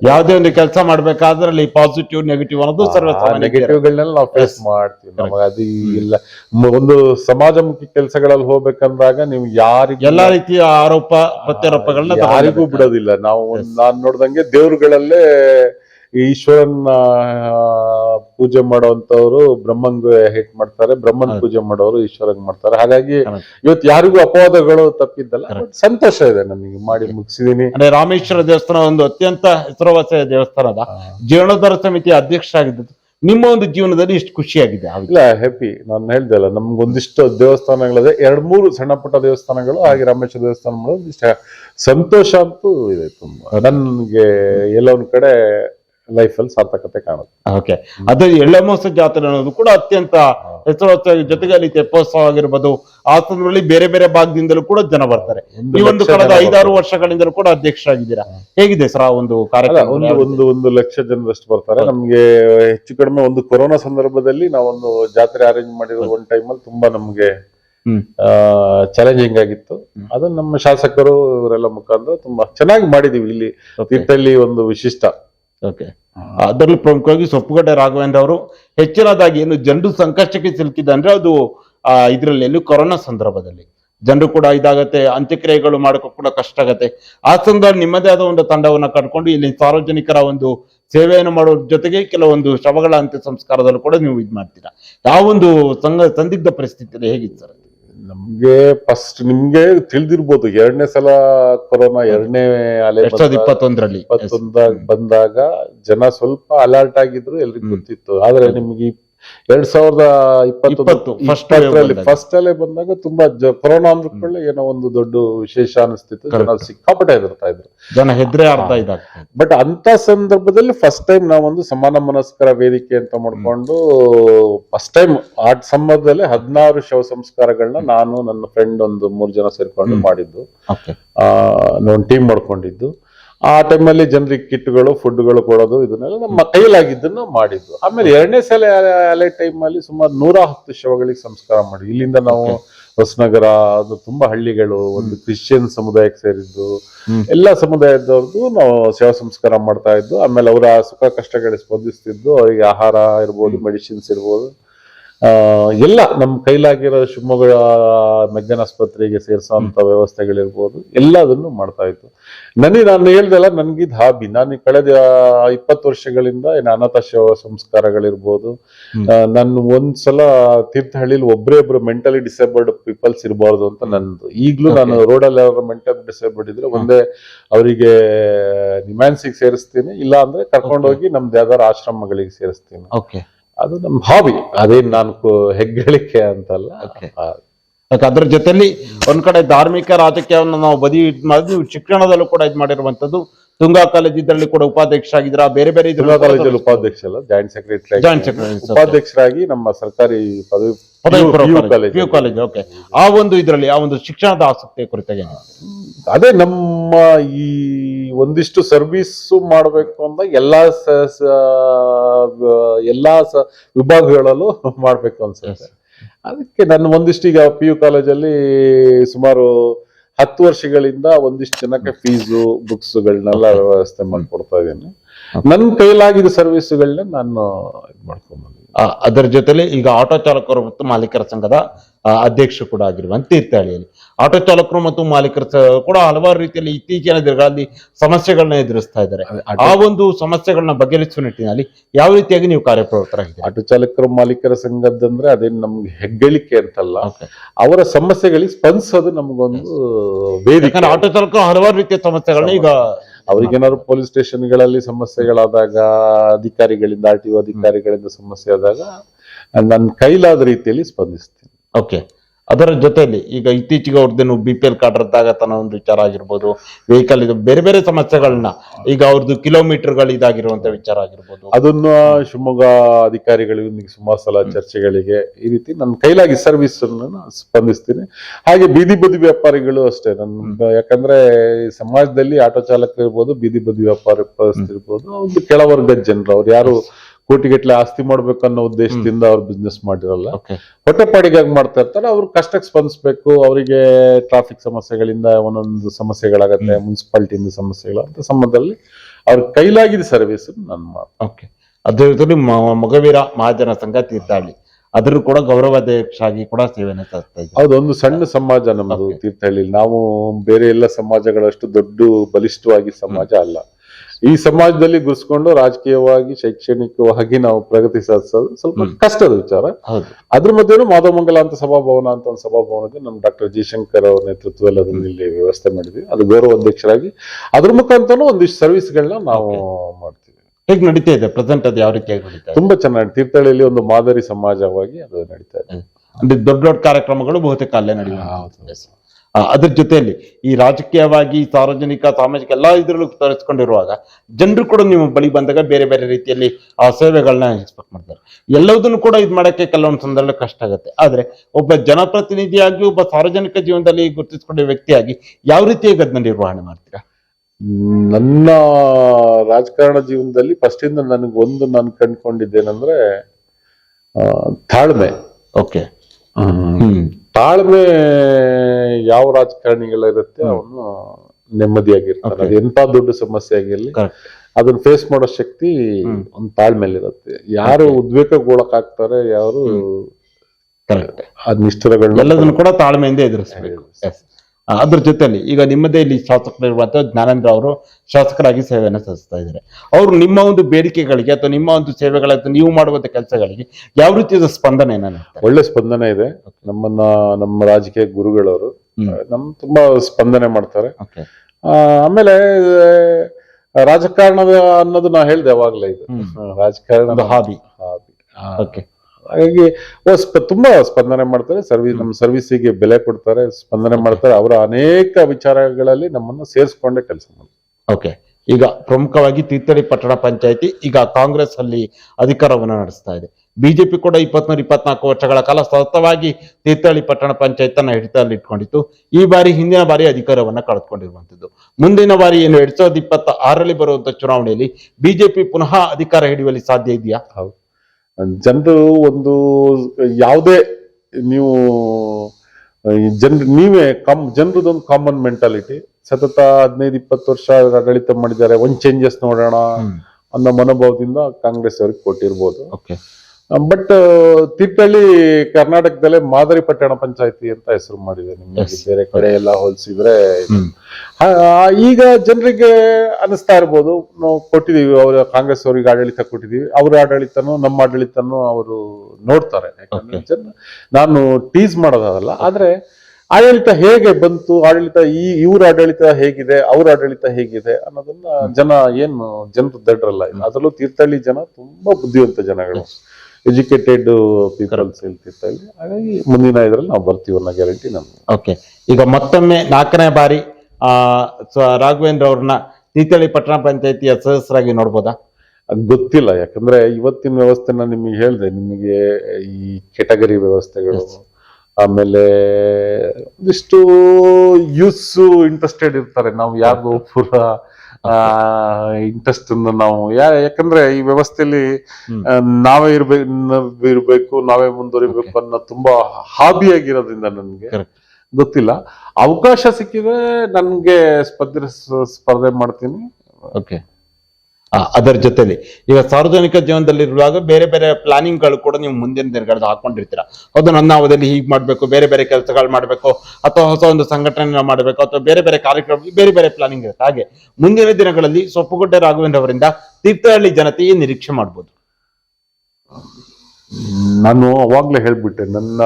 ಯಾವುದೇ ಒಂದು ಕೆಲಸ ಮಾಡ್ಬೇಕಾದ್ರೆ ಪಾಸಿಟಿವ್ ನೆಗೆಟಿವ್ ಅನ್ನೋದು ಸರ್ವೇ ನೆಗೆಟಿವ್ ಗಳನ್ನೆಲ್ಲ ನಾವು ಫೇಸ್ ಮಾಡ್ತೀವಿ. ನಮಗೆ ಅದು ಇಲ್ಲ. ಒಂದು ಸಮಾಜಮುಖಿ ಕೆಲಸಗಳಲ್ಲಿ ಹೋಗ್ಬೇಕಂದಾಗ ನೀವು ಯಾರಿಗೆ ಎಲ್ಲಾ ರೀತಿಯ ಆರೋಪ ಪ್ರತ್ಯಾರೋಪಗಳನ್ನ ಯಾರಿಗೂ. ಬಿಡೋದಿಲ್ಲ. ನಾವು ನಾನ್ ನೋಡ್ದಂಗೆ ದೇವ್ರುಗಳಲ್ಲೇ ಈ ಈಶ್ವರನ್ನ ಆ, ಪೂಜೆ ಮಾಡುವಂತವ್ರು ಬ್ರಹ್ಮಂಗ್ ಹೇಟ್ ಮಾಡ್ತಾರೆ. ಬ್ರಹ್ಮನ್ ಪೂಜೆ ಮಾಡೋರು ಈಶ್ವರಂಗ್ ಮಾಡ್ತಾರೆ. ಹಾಗಾಗಿ. ಇವತ್ತು ಯಾರಿಗೂ ಅಪವಾದಗಳು ತಪ್ಪಿದ್ದಲ್ಲ ಸಂತೋಷ ಇದೆ ನನಗೆ ಮಾಡಿ ಮುಗಿಸಿದೀನಿ. ಅಂದ್ರೆ ರಾಮೇಶ್ವರ ದೇವಸ್ಥಾನ ಒಂದು ಅತ್ಯಂತ ಹೆಸರುವಾಸಿಯ ದೇವಸ್ಥಾನದ ಜೀರ್ಣೋದ್ಧಾರ ಸಮಿತಿ ಅಧ್ಯಕ್ಷ ಆಗಿದ್ದು ನಿಮ್ಮ ಒಂದು ಜೀವನದಲ್ಲಿ ಇಷ್ಟು ಖುಷಿಯಾಗಿದೆ? ಇಲ್ಲ ಹ್ಯಾಪಿ ನಾನು ಹೇಳ್ದೆ ಅಲ್ಲ ನಮ್ಗೆ ಒಂದಿಷ್ಟು ದೇವಸ್ಥಾನಗಳಿದೆ ಎರಡ್ ಮೂರು ಸಣ್ಣ ಪುಟ್ಟ ದೇವಸ್ಥಾನಗಳು ಹಾಗೆ ರಾಮೇಶ್ವರ ದೇವಸ್ಥಾನ ಒಂದಿಷ್ಟು ಸಂತೋಷ ಅಂತೂ ಇದೆ ತುಂಬಾ. ನನ್ಗೆ ಎಲ್ಲೊಂದು ಕಡೆ ಲೈಫಲ್ಲಿ ಸಾರ್ಥಕತೆ ಕಾಣುತ್ತೆ. ಓಕೆ. ಅದೇ ಎಳ್ಳಮೋಸ ಜಾತ್ರೆ ಅನ್ನೋದು ಕೂಡ ಅತ್ಯಂತ ಹೆಸರುವಾಸಿಯಾಗಿ ಜೊತೆಗೆ ಅಲ್ಲಿ ತೆಪ್ಪೋತ್ಸವ ಆಗಿರ್ಬೋದು ಆ ಸಂದರ್ಭದಲ್ಲಿ ಬೇರೆ ಬೇರೆ ಭಾಗದಿಂದಲೂ ಕೂಡ ಜನ ಬರ್ತಾರೆ. ಈ ಒಂದು ಕಳೆದ ಐದಾರು ವರ್ಷಗಳಿಂದಲೂ ಕೂಡ ಅಧ್ಯಕ್ಷರಾಗಿದ್ದೀರಾ? ಹೇಗಿದೆ ಸರ್ ಆ ಒಂದು ಕಾರ್ಯಕ್ರಮ ಒಂದು ಒಂದು ಒಂದು ಲಕ್ಷ ಜನರಷ್ಟು ಬರ್ತಾರೆ. ನಮ್ಗೆ ಹೆಚ್ಚು ಕಡಿಮೆ ಒಂದು ಕೊರೋನಾ ಸಂದರ್ಭದಲ್ಲಿ ನಾವೊಂದು ಜಾತ್ರೆ ಅರೇಂಜ್ ಮಾಡಿರೋ ಒಂದ್ ಟೈಮಲ್ಲಿ ತುಂಬಾ ನಮ್ಗೆ ಚಾಲೆಂಜಿಂಗ್ ಆಗಿತ್ತು. ಅದನ್ನ ನಮ್ಮ ಶಾಸಕರು ಇವರೆಲ್ಲ ಮುಖಾಂತರ ತುಂಬಾ ಚೆನ್ನಾಗಿ ಮಾಡಿದೀವಿ. ಇಲ್ಲಿ ತೀರ್ಥಹಳ್ಳಿ ಒಂದು ವಿಶಿಷ್ಟ. ಓಕೆ ಅದರಲ್ಲಿ ಪ್ರಮುಖವಾಗಿ ಸೊಪ್ಪುಗಡ್ಡೆ ರಾಘವೇಂದ್ರ ಅವರು ಹೆಚ್ಚಿನದಾಗಿ ಏನು ಜನರು ಸಂಕಷ್ಟಕ್ಕೆ ಸಿಲುಕಿದೆ ಅಂದ್ರೆ ಅದು ಆ ಇದರಲ್ಲಿ ಎಲ್ಲೂ ಕೊರೋನಾ ಸಂದರ್ಭದಲ್ಲಿ. ಜನರು ಕೂಡ ಇದಾಗತ್ತೆ ಅಂತ್ಯಕ್ರಿಯೆಗಳು ಮಾಡೋಕ್ಕೂ ಕೂಡ ಕಷ್ಟ ಆಗತ್ತೆ. ಆ ಸಂದರ್ಭ ನಿಮ್ಮದೇ ಆದ ಒಂದು ತಂಡವನ್ನ ಕಟ್ಕೊಂಡು ಇಲ್ಲಿ ಸಾರ್ವಜನಿಕರ ಒಂದು ಸೇವೆಯನ್ನು ಮಾಡುವ ಜೊತೆಗೆ ಕೆಲವೊಂದು ಶವಗಳ ಅಂತ್ಯ ಸಂಸ್ಕಾರದಲ್ಲೂ ಕೂಡ ನೀವು ಇದು ಮಾಡ್ತೀರಾ ಯಾವ ಒಂದು ಸಂಘ ಸಂದಿಗ್ಧ ಪರಿಸ್ಥಿತಿಯಲ್ಲಿ ಹೇಗಿತ್ತು ಸರ್ ನಮ್ಗೆ ಫಸ್ಟ್ ನಿಮ್ಗೆ ತಿಳಿದಿರ್ಬೋದು ಎರಡನೇ ಸಲ ಕೊರೋನಾ ಎರಡನೇ ಅಲೆ ಎರಡ್ ಸಾವಿರದ ಬಂದಾಗ- ಇಪ್ಪತ್ತೊಂದರಲ್ಲಿ ಇಪ್ಪತ್ತೊಂದಾಗ ಬಂದಾಗ ಜನ ಸ್ವಲ್ಪ ಅಲರ್ಟ್ ಆಗಿದ್ರು ಎಲ್ರಿಗೂ ಗೊತ್ತಿತ್ತು. ಆದ್ರೆ ನಿಮ್ಗೆ ಎರಡ್ ಸಾವಿರದ ಇಪ್ಪತ್ತು, ಇಪ್ಪತ್ತರಲ್ಲಿ ಫಸ್ಟ್ ಅಲ್ಲೇ ಬಂದಾಗ ತುಂಬಾ ಕೊರೋನಾ ಅಂದ್ಕೊಳ್ಳಿ ಏನೋ ಒಂದು ದೊಡ್ಡ ವಿಶೇಷ ಅನಿಸ್ತಿತ್ತು. ಜನ. ಸಿಕ್ಕಾಪಟ್ಟೆ ಹೆದರ್ತಾ ಇದ್ರು. ಜನ ಹೆದ್ರೆ ಆಡ್ತಾ ಇದ್ದ ಬಟ್ ಅಂತ ಸಂದರ್ಭದಲ್ಲಿ ಫಸ್ಟ್ ಟೈಮ್ ನಾವೊಂದು ಸಮಾನ ಮನಸ್ಕರ ವೇದಿಕೆ ಅಂತ ಮಾಡ್ಕೊಂಡು ಫಸ್ಟ್ ಟೈಮ್ ಆ ಸಂಬಂಧದಲ್ಲಿ ಹದಿನಾರು ಶವ ಸಂಸ್ಕಾರಗಳನ್ನ ನಾನು ನನ್ನ ಫ್ರೆಂಡ್ ಒಂದು ಮೂರ್ ಜನ ಸೇರ್ಕೊಂಡು ಮಾಡಿದ್ದು. ಆ ನಾವೊಂದು ಟೀಮ್ ಮಾಡ್ಕೊಂಡಿದ್ದು. ಆ ಟೈಮಲ್ಲಿ ಜನರಿಗೆ ಕಿಟ್ಗಳು ಫುಡ್ಗಳು ಕೊಡೋದು ಇದನ್ನೆಲ್ಲ ನಮ್ಮ ಕೈಲಾಗಿದ್ದನ್ನು ಮಾಡಿದ್ದು. ಆಮೇಲೆ ಎರಡನೇ ಸಲ ಅಲೆ ಟೈಮ್ ಅಲ್ಲಿ ಸುಮಾರು ನೂರ ಹತ್ತು ಶವಗಳಿಗೆ ಸಂಸ್ಕಾರ ಮಾಡಿ. ಇಲ್ಲಿಂದ ನಾವು ಹೊಸನಗರ ಅದು ತುಂಬಾ ಹಳ್ಳಿಗಳು ಒಂದು ಕ್ರಿಶ್ಚಿಯನ್ ಸಮುದಾಯಕ್ಕೆ ಸೇರಿದ್ದು. ಎಲ್ಲ ಸಮುದಾಯದವ್ರದ್ದು ನಾವು ಸೇವಾ ಸಂಸ್ಕಾರ ಮಾಡ್ತಾ ಇದ್ದು ಆಮೇಲೆ ಅವರ ಸುಖ ಕಷ್ಟಗಳಿಗೆ ಸ್ಪಂದಿಸ್ತಿದ್ದು ಅವರಿಗೆ ಆಹಾರ ಇರ್ಬೋದು ಮೆಡಿಸಿನ್ಸ್ ಇರ್ಬೋದು. ಎಲ್ಲ ನಮ್ಮ ಕೈಲಾಗಿರೋ ಶಿವಮೊಗ್ಗ ಮೆಗ್ಗನ್ ಆಸ್ಪತ್ರೆಗೆ ಸೇರಿಸುವಂತ ವ್ಯವಸ್ಥೆಗಳಿರ್ಬೋದು ಎಲ್ಲದನ್ನು ಮಾಡ್ತಾ ಇತ್ತು. ನನಗೆ ನಾನು ಹೇಳ್ದಲ್ಲ ಇದು ಹಾಬಿ ನಾನು ಕಳೆದ ಇಪ್ಪತ್ತು ವರ್ಷಗಳಿಂದ ಏನು ಅನಾಥ ಶವ ಸಂಸ್ಕಾರಗಳಿರ್ಬೋದು ನಾನು ಒಂದ್ಸಲ ತೀರ್ಥಹಳ್ಳಿಲಿ ಒಬ್ಬರೇ ಒಬ್ರು ಮೆಂಟಲಿ ಡಿಸೇಬಲ್ಡ್ ಪೀಪಲ್ಸ್ ಇರಬಾರ್ದು ಅಂತ ನಂದು. ಈಗಲೂ ನಾನು ರೋಡಲ್ಲಿ ಯಾರು ಮೆಂಟಲ್ ಡಿಸೇಬಲ್ಡ್ ಇದ್ರೆ ಒಂದೇ ಅವರಿಗೆ ನಿಮ್ಯಾನ್ಸಿಗೆ ಸೇರಿಸ್ತೀನಿ ಇಲ್ಲ ಅಂದ್ರೆ ಕರ್ಕೊಂಡೋಗಿ ನಮ್ದು ಯಾವ್ದಾರು ಆಶ್ರಮಗಳಿಗೆ ಸೇರಿಸ್ತೀನಿ. ಓಕೆ ಅದು ನಮ್ ಹಾಬಿ ಅದೇನ್ ನಾನು ಹೆಗ್ಗಳಿಕೆ ಅಂತಲ್ಲ. ಅದ್ರ ಜೊತೆಲಿ ಒಂದ್ ಕಡೆ ಧಾರ್ಮಿಕ ರಾಜಕೀಯವನ್ನು ನಾವು ಬದಿ ಮಾಡಿದ್ವಿ ನೀವು ಶಿಕ್ಷಣದಲ್ಲೂ ಕೂಡ ಇದು ಮಾಡಿರುವಂತದ್ದು ತುಂಗಾ ಕಾಲೇಜ್ ಇದರಲ್ಲಿ ಕೂಡ ಉಪಾಧ್ಯಕ್ಷ ಆಗಿದ್ರ ಬೇರೆ ಬೇರೆ ತುಂಗಾ ಕಾಲೇಜಲ್ಲಿ ಉಪಾಧ್ಯಕ್ಷ ಅಲ್ಲ ಜಾಯಿಂಟ್ ಸೆಕ್ರೆಟರಿ ಜಾಯಿಂಟ್ ಸೆಕ್ರೆಟರಿ. ಉಪಾಧ್ಯಕ್ಷರಾಗಿ ನಮ್ಮ ಸರ್ಕಾರಿ ಪದವಿ ಕಾಲೇಜ್. ಓಕೆ ಆ ಒಂದು ಇದರಲ್ಲಿ ಆ ಒಂದು ಶಿಕ್ಷಣದ ಆಸಕ್ತಿಯ ಕುರಿತಾಗಿ? ಅದೇ ನಮ್ಮ ಈ ಒಂದಿಷ್ಟು ಸರ್ವಿಸ್ ಮಾಡಬೇಕು ಅಂತ ಎಲ್ಲಾ ಎಲ್ಲಾ ವಿಭಾಗಗಳಲ್ಲೂ ಮಾಡ್ಬೇಕು ಅನ್ಸುತ್ತೆ. ಅದಕ್ಕೆ ನಾನು ಒಂದಿಷ್ಟು ಈಗ ಪಿ ಯು ಕಾಲೇಜಲ್ಲಿ ಸುಮಾರು ಹತ್ತು ವರ್ಷಗಳಿಂದ ಒಂದಿಷ್ಟು ಜನಕ್ಕೆ ಫೀಸು ಬುಕ್ಸ್ಗಳನ್ನೆಲ್ಲ ವ್ಯವಸ್ಥೆ ಮಾಡಿಕೊಡ್ತಾ ಇದ್ದೀನಿ. ನನ್ನ ಕೈಲಾಗಿದ್ದ ಸರ್ವಿಸ್ಗಳನ್ನ ನಾನು ಇದು ಮಾಡ್ಕೊಂಡ್ಬಂದಿದ್ದೀನಿ ಆ, ಅದರ ಜೊತೆಲಿ ಈಗ ಆಟೋ ಚಾಲಕರು ಮತ್ತು ಮಾಲೀಕರ ಸಂಘದ ಅಧ್ಯಕ್ಷ ಕೂಡ ಆಗಿರುವಂತ ತೀರ್ಥಹಳ್ಳಿಯಲ್ಲಿ ಆಟೋ ಚಾಲಕರು ಮತ್ತು ಮಾಲೀಕರ ಕೂಡ ಹಲವಾರು ರೀತಿಯಲ್ಲಿ ಇತ್ತೀಚಿನ ದಿನಗಳಲ್ಲಿ ಸಮಸ್ಯೆಗಳನ್ನ ಎದುರಿಸ್ತಾ ಇದ್ದಾರೆ. ಆ ಒಂದು ಸಮಸ್ಯೆಗಳನ್ನ ಬಗೆಹರಿಸುವ ನಿಟ್ಟಿನಲ್ಲಿ ಯಾವ ರೀತಿಯಾಗಿ ನೀವು ಕಾರ್ಯಪ್ರವೃತ್ತರಾಗಿದ್ದೀರಿ ಆಟೋ ಚಾಲಕರು ಮಾಲೀಕರ ಸಂಘದಂದ್ರೆ ಅದೇನು ನಮ್ಗೆ ಹೆಗ್ಗಳಿಕೆ ಅಂತಲ್ಲ. ಅವರ ಸಮಸ್ಯೆಗಳಿಗೆ ಸ್ಪಂದಿಸೋದು ನಮಗೊಂದು ವೇದಿಕೆ. ಆಟೋ ಚಾಲಕರು ಹಲವಾರು ರೀತಿಯ ಸಮಸ್ಯೆಗಳನ್ನ ಈಗ ಅವ್ರಿಗೇನಾದ್ರು ಪೊಲೀಸ್ ಸ್ಟೇಷನ್ಗಳಲ್ಲಿ ಸಮಸ್ಯೆಗಳಾದಾಗ, ಅಧಿಕಾರಿಗಳಿಂದ, ಆರ್ ಟಿ ಅಧಿಕಾರಿಗಳಿಂದ ಸಮಸ್ಯೆ ಆದಾಗ ನನ್ನ ಕೈಲಾದ ರೀತಿಯಲ್ಲಿ ಸ್ಪಂದಿಸ್ತೀನಿ. ಓಕೆ. ಅದರ ಜೊತೆಯಲ್ಲಿ ಈಗ ಇತ್ತೀಚೆಗೆ ಅವ್ರದ್ದೇನು ಬಿ ಪಿ ಎಲ್ ಕಾರ್ಡ್ ರದ್ದಾಗತನ ಒಂದು ವಿಚಾರ ಆಗಿರ್ಬೋದು ವೆಹಿಕಲ್ ಇದು ಬೇರೆ ಬೇರೆ ಸಮಸ್ಯೆಗಳನ್ನ ಈಗ ಅವ್ರದ್ದು ಕಿಲೋಮೀಟರ್ಗಳು ಇದಾಗಿರುವಂತ ವಿಚಾರ ಆಗಿರ್ಬೋದು. ಅದನ್ನ ಶಿವಮೊಗ್ಗ ಅಧಿಕಾರಿಗಳಿಗೆ ಸುಮಾರು ಸಲ ಚರ್ಚೆಗಳಿಗೆ ಈ ರೀತಿ ನನ್ನ ಕೈಲಾಗಿ ಸರ್ವಿಸ್ ಸ್ಪಂದಿಸ್ತೀನಿ. ಹಾಗೆ ಬೀದಿ ಬದಿ ವ್ಯಾಪಾರಿಗಳು ಅಷ್ಟೇ ನನ್ನ ಯಾಕಂದ್ರೆ ಈ ಸಮಾಜದಲ್ಲಿ ಆಟೋ ಚಾಲಕ ಇರ್ಬೋದು ಬೀದಿ ಬದಿ ವ್ಯಾಪಾರಸ್ಥರಿರ್ಬೋದು ಒಂದು ಕೆಳವರ್ಗದ ಜನರು ಅವ್ರು ಯಾರು ಕೋಟಿಗಟ್ಟಲೆ ಆಸ್ತಿ ಮಾಡ್ಬೇಕು ಅನ್ನೋ ಉದ್ದೇಶದಿಂದ ಅವ್ರು ಬಿಸ್ನೆಸ್ ಮಾಡಿರಲ್ಲ. ಹೊಟ್ಟೆಪಾಡಿಗಾಗಿ ಮಾಡ್ತಾ ಇರ್ತಾರೆ. ಅವ್ರು ಕಷ್ಟಕ್ಕೆ ಸ್ಪಂದಿಸ್ಬೇಕು. ಅವರಿಗೆ ಟ್ರಾಫಿಕ್ ಸಮಸ್ಯೆಗಳಿಂದ ಒಂದೊಂದು ಸಮಸ್ಯೆಗಳಾಗತ್ತೆ ಮುನ್ಸಿಪಾಲಿಟಿಯಿಂದ ಸಮಸ್ಯೆಗಳು ಅಂತ ಸಂಬಂಧದಲ್ಲಿ ಅವ್ರ ಕೈಲಾಗಿದ್ದ ಸರ್ವಿಸ್ ನಾನು ಮಾಡ್ತೀನಿ. ಓಕೆ ಅದೇ ರೀತಿ ಮಗವೀರ ಮಹಾಜನ ಸಂಘ ತೀರ್ಥಹಳ್ಳಿ. ಅದ್ರ ಕೂಡ ಗೌರವಾಧ್ಯಕ್ಷ ಆಗಿ ಕೂಡ ಸೇವೆಯನ್ನು ಸಲ್ಲಿಸ್ತಾ ಇದ್ದಾರೆ. ಹೌದು ಒಂದು ಸಣ್ಣ ಸಮಾಜ ನಮ್ಮದು ತೀರ್ಥಹಳ್ಳಿ ನಾವು ಬೇರೆ ಎಲ್ಲ ಸಮಾಜಗಳಷ್ಟು ದೊಡ್ಡ ಬಲಿಷ್ಠವಾಗಿ ಸಮಾಜ ಅಲ್ಲ. ಈ ಸಮಾಜದಲ್ಲಿ ಗುರ್ಸ್ಕೊಂಡು ರಾಜಕೀಯವಾಗಿ ಶೈಕ್ಷಣಿಕವಾಗಿ ನಾವು ಪ್ರಗತಿ ಸಾಧಿಸೋದು ಸ್ವಲ್ಪ ಕಷ್ಟದ ವಿಚಾರ. ಅದ್ರ ಮಾಧವ ಮಾಧವಮಂಗಲ ಅಂತ ಸಭಾಭವನ ಅಂತ ಒಂದು ಸಭಾಭವನಕ್ಕೆ ನಮ್ಮ ಡಾಕ್ಟರ್ ಜಯಶಂಕರ್ ಅವರ ನೇತೃತ್ವದಲ್ಲಿ ಅದನ್ನ ಇಲ್ಲಿ ವ್ಯವಸ್ಥೆ ಮಾಡಿದ್ವಿ. ಅದು ಗೌರವ ಅಧ್ಯಕ್ಷರಾಗಿ. ಅದ್ರ ಮುಖಾಂತರನೂ ಒಂದಿಷ್ಟು ಸರ್ವಿಸ್ಗಳನ್ನ ನಾವು ಮಾಡ್ತೀವಿ. ಹೇಗೆ ನಡೀತಾ ಇದೆ? ಪ್ರೆಸೆಂಟ್ ಅದು ಯಾವ ರೀತಿಯಾಗಿ ನಡೀತಾ ತುಂಬಾ ಚೆನ್ನಾಗಿ ತೀರ್ಥಹಳ್ಳಿಯಲ್ಲಿ ಒಂದು ಮಾದರಿ ಸಮಾಜವಾಗಿ ಅದು ನಡೀತಾ ಇದೆ. ಅಂದ್ರೆ ದೊಡ್ಡ ದೊಡ್ಡ ಕಾರ್ಯಕ್ರಮಗಳು ಬಹುತೇಕ ಅಲ್ಲೇ ನಡೆಯುವ ಹೌದು. ಅದ್ರ ಜೊತೆಯಲ್ಲಿ ಈ ರಾಜಕೀಯವಾಗಿ ಸಾರ್ವಜನಿಕ ಸಾಮಾಜಿಕ ಎಲ್ಲ ಇದರಲ್ಲೂ ತೊಡಗಿಸ್ಕೊಂಡಿರುವಾಗ ಜನರು ಕೂಡ ನಿಮ್ಮ ಬಳಿ ಬಂದಾಗ ಬೇರೆ ಬೇರೆ ರೀತಿಯಲ್ಲಿ ಆ ಸೇವೆಗಳನ್ನ ಎಕ್ಸ್ಪೆಕ್ಟ್ ಮಾಡ್ತಾರೆ. ಎಲ್ಲದನ್ನು ಕೂಡ ಇದು ಮಾಡೋಕ್ಕೆ ಕೆಲವೊಂದು ಸಂದರ್ಭ ಕಷ್ಟ ಆಗುತ್ತೆ. ಆದರೆ ಒಬ್ಬ ಜನಪ್ರತಿನಿಧಿಯಾಗಿ ಒಬ್ಬ ಸಾರ್ವಜನಿಕ ಜೀವನದಲ್ಲಿ ಗುರುತಿಸಿಕೊಂಡ ವ್ಯಕ್ತಿಯಾಗಿ ಯಾವ ರೀತಿಯಾಗಿ ಅದನ್ನ ನಿರ್ವಹಣೆ ಮಾಡ್ತೀರಾ? ನನ್ನ ರಾಜಕಾರಣ ಜೀವನದಲ್ಲಿ ಫಸ್ಟ್ ಇಂದ ನನಗೆ ಒಂದು ನಾನು ಕಂಡುಕೊಂಡಿದ್ದೇನೆಂದ್ರೆ ತಾಳ್ಮೆ. ಓಕೆ ತಾಳ್ಮೆ ಯಾವ ರಾಜಕಾರಣಿಗಳಿರುತ್ತೆ ಅವನು ನೆಮ್ಮದಿಯಾಗಿರ್ತಾರೆ. ಅದು ಎಂತ ದೊಡ್ಡ ಸಮಸ್ಯೆ ಆಗಿರ್ಲಿ. ಅದನ್ನ ಫೇಸ್ ಮಾಡೋ ಶಕ್ತಿ. ಒಂದು ತಾಳ್ಮೇಲಿರುತ್ತೆ ಯಾರು ಉದ್ವೇಗಗೊಳಕಾಗ್ತಾರೆ ಯಾರು ಕರೆಕ್ಟ್ ಆ ನಿಷ್ಠುರಗಳನ್ನ ಎಲ್ಲದನ್ನು ಕೂಡ ತಾಳ್ಮೆಯಿಂದ ಎದುರಿಸಬೇಕು. ಅದ್ರ ಜೊತೆಯಲ್ಲಿ ಈಗ ನಿಮ್ಮದೇ ಇಲ್ಲಿ ಶಾಸಕರಿರುವಂತಹ ಜ್ಞಾನೇಂದ್ರ ಅವರು ಶಾಸಕರಾಗಿ ಸೇವೆಯನ್ನು ಸಲ್ಲಿಸ್ತಾ ಇದ್ದಾರೆ. ಅವರು ನಿಮ್ಮ ಒಂದು ಬೇಡಿಕೆಗಳಿಗೆ ಅಥವಾ ನಿಮ್ಮ ಒಂದು ಸೇವೆಗಳ ನೀವು ಮಾಡುವಂತ ಕೆಲಸಗಳಿಗೆ ಯಾವ ರೀತಿಯ ಸ್ಪಂದನೆಯನ್ನ ನಾನು ಒಳ್ಳೆ ಸ್ಪಂದನೆ ಇದೆ. ನಮ್ಮನ್ನ ನಮ್ಮ ರಾಜಕೀಯ ಗುರುಗಳವರು. ನಮ್ ತುಂಬಾ ಸ್ಪಂದನೆ ಮಾಡ್ತಾರೆ. ಆಮೇಲೆ ರಾಜಕಾರಣದ ಅನ್ನೋದು ನಾ ಹೇಳ್ದೆ ಅವಾಗ್ಲೇ ಇದು. ರಾಜಕಾರಣದ ರಾಜಕಾರಣ ಹಾಬಿ ಹಾಬಿ. ಓಕೆ ಹಾಗಾಗಿ ಸ್ಪ- ತುಂಬಾ ಸ್ಪಂದನೆ ಮಾಡ್ತಾರೆ. ಸರ್ವಿಸ್ ನಮ್ಮ ಸರ್ವಿಸಿಗೆ ಬೆಲೆ ಕೊಡ್ತಾರೆ ಸ್ಪಂದನೆ ಮಾಡ್ತಾರೆ. ಅವರ ಅನೇಕ ವಿಚಾರಗಳಲ್ಲಿ ನಮ್ಮನ್ನು ಸೇರಿಸ್ಕೊಂಡೇ ಕೆಲಸ ಮಾಡ್ತಾರೆ. ಓಕೆ. ಈಗ ಪ್ರಮುಖವಾಗಿ ತೀರ್ಥಹಳ್ಳಿ ಪಟ್ಟಣ ಪಂಚಾಯಿತಿ ಈಗ ಕಾಂಗ್ರೆಸ್ ಅಲ್ಲಿ ಅಧಿಕಾರವನ್ನು ನಡೆಸ್ತಾ ಇದೆ. ಬಿಜೆಪಿ ಕೂಡ ಇಪ್ಪತ್ಮೂರು ಇಪ್ಪತ್ನಾಲ್ಕು ವರ್ಷಗಳ ಕಾಲ ಸತತವಾಗಿ ತೀರ್ಥಹಳ್ಳಿ ಪಟ್ಟಣ ಪಂಚಾಯತನ್ನ ಹಿಡಿತದಲ್ಲಿ ಇಟ್ಕೊಂಡಿತ್ತು. ಈ ಬಾರಿ ಹಿಂದಿನ ಬಾರಿ ಅಧಿಕಾರವನ್ನು ಕಳೆದುಕೊಂಡಿರುವಂತದ್ದು ಮುಂದಿನ ಬಾರಿ ಏನು ಎರಡ್ ಸಾವಿರದ ಇಪ್ಪತ್ತ ಆರರಲ್ಲಿ ಬರುವಂತ ಚುನಾವಣೆಯಲ್ಲಿ ಬಿಜೆಪಿ ಪುನಃ ಅಧಿಕಾರ ಹಿಡಿಯುವಲ್ಲಿ ಸಾಧ್ಯ ಇದೆಯಾ? ಹೌದು. ಜನರು ಒಂದು ಯಾವುದೇ ನೀವು ಜನರು ನೀವೇ ಕಮ್ ಜನರದೊಂದು ಕಾಮನ್ ಮೆಂಟಾಲಿಟಿ ಸತತ ಹದಿನೈದು ಇಪ್ಪತ್ತು ವರ್ಷ ಆಡಳಿತ ಮಾಡಿದ್ದಾರೆ. ಒಂದ್ ಚೇಂಜಸ್ ನೋಡೋಣ ಅನ್ನೋ ಮನೋಭಾವದಿಂದ ಕಾಂಗ್ರೆಸ್ ಅವ್ರಿಗೆ ಕೊಟ್ಟಿರ್ಬೋದು. ಓಕೆ ಬಟ್ ತೀರ್ಥಹಳ್ಳಿ ಕರ್ನಾಟಕದಲ್ಲೇ ಮಾದರಿ ಪಟ್ಟಣ ಪಂಚಾಯತಿ ಅಂತ ಹೆಸರು ಮಾಡಿದೆ. ನಿಮಗೆ ಬೇರೆ ಕಡೆ ಎಲ್ಲ ಹೋಲಿಸಿದ್ರೆ ಈಗ ಜನರಿಗೆ ಅನಿಸ್ತಾ ಇರ್ಬೋದು. ನಾವು ಕೊಟ್ಟಿದೀವಿ ಅವ್ರ ಕಾಂಗ್ರೆಸ್ ಅವರಿಗೆ ಆಡಳಿತ ಕೊಟ್ಟಿದೀವಿ ಅವ್ರ ಆಡಳಿತನು ನಮ್ಮ ಆಡಳಿತನು ಅವರು ನೋಡ್ತಾರೆ. ಯಾಕಂದ್ರೆ ಜನ ನಾನು ಟೀಸ್ ಮಾಡೋದಲ್ಲ ಆದ್ರೆ ಆಡಳಿತ ಹೇಗೆ ಬಂತು ಆಡಳಿತ ಈ ಇವ್ರ ಆಡಳಿತ ಹೇಗಿದೆ ಅವ್ರ ಆಡಳಿತ ಹೇಗಿದೆ ಅನ್ನೋದನ್ನ ಜನ ಏನು ಜನರು ದಡ್ರಲ್ಲ. ಅದರಲ್ಲೂ ತೀರ್ಥಹಳ್ಳಿ ಜನ ತುಂಬಾ ಬುದ್ಧಿವಂತ ಜನಗಳು. ಎಜುಕೇಟೆಡ್ ಪೀಪಲ್ಸ್ ತೀರ್ಥಹಳ್ಳಿ ಹಾಗಾಗಿ ಮುಂದಿನ ಇದ್ರಲ್ಲಿ ನಾವು ಬರ್ತೀವಿ ಅನ್ನೋ ಗ್ಯಾರಂಟಿ ನಮ್ಗೆ ಓಕೆ ಈಗ ಮತ್ತೊಮ್ಮೆ ನಾಲ್ಕನೇ ಬಾರಿ ಆ ರಾಘವೇಂದ್ರ ಅವ್ರನ್ನ ತೀರ್ಥಹಳ್ಳಿ ಪಟ್ಟಣ ಪಂಚಾಯತಿಯ ಸದಸ್ಯರಾಗಿ ನೋಡ್ಬೋದಾ? ಅದ್ ಗೊತ್ತಿಲ್ಲ. ಯಾಕಂದ್ರೆ ಇವತ್ತಿನ ವ್ಯವಸ್ಥೆನ ನಿಮಗೆ ಹೇಳಿದೆ. ನಿಮಗೆ ಈ ಕೆಟಗರಿ ವ್ಯವಸ್ಥೆಗಳು. ಆಮೇಲೆ ಒಂದಿಷ್ಟು ಯೂಸ್ ಇಂಟ್ರೆಸ್ಟೆಡ್ ಇರ್ತಾರೆ. ನಾವು ಯಾರು ಪೂರ ಇಂಟ್ರೆಸ್ಟ್ ನಾವು ಯಾಕಂದ್ರೆ ಈ ವ್ಯವಸ್ಥೆಯಲ್ಲಿ ನಾವೇ ಇರ್ಬೇಕು ಇರ್ಬೇಕು ನಾವೇ ಮುಂದುವರಿಬೇಕು. ಅನ್ನೋ ತುಂಬಾ ಹಾಬಿಯಾಗಿರೋದ್ರಿಂದ ನನ್ಗೆ ಗೊತ್ತಿಲ್ಲ. ಅವಕಾಶ ಸಿಕ್ಕಿದ್ರೆ ನನ್ಗೆ ಸ್ಪರ್ಧೆ ಸ್ಪರ್ಧೆ ಮಾಡ್ತೀನಿ. ಓಕೆ ಅದರ ಜೊತೆಲಿ. ಈಗ ಸಾರ್ವಜನಿಕ ಜೀವನದಲ್ಲಿರುವಾಗ ಬೇರೆ ಬೇರೆ ಪ್ಲಾನಿಂಗ್ಗಳು ಕೂಡ ನೀವು ಮುಂದಿನ ದಿನಗಳಲ್ಲಿ ಹಾಕೊಂಡಿರ್ತೀರಾ. ಹೌದು, ನನ್ನ ಅವಧಿಯಲ್ಲಿ ಹೀಗೆ ಮಾಡಬೇಕು, ಬೇರೆ ಬೇರೆ ಕೆಲಸಗಳು ಮಾಡಬೇಕು, ಅಥವಾ ಹೊಸ ಒಂದು ಸಂಘಟನೆ ಮಾಡಬೇಕು, ಅಥವಾ ಬೇರೆ ಬೇರೆ ಕಾರ್ಯಕ್ರಮ ಬೇರೆ ಬೇರೆ ಪ್ಲಾನಿಂಗ್ ಇರುತ್ತೆ. ಹಾಗೆ ಮುಂದಿನ ದಿನಗಳಲ್ಲಿ ಸೊಪ್ಪುಗುಡ್ಡೆ ರಾಘವೇಂದ್ರ ಅವರಿಂದ ತೀರ್ಥಹಳ್ಳಿ ಜನತೆ ಏನ್ ನಿರೀಕ್ಷೆ ಮಾಡ್ಬೋದು. ನಾನು ಅವಾಗಲೇ ಹೇಳ್ಬಿಟ್ಟೆ, ನನ್ನ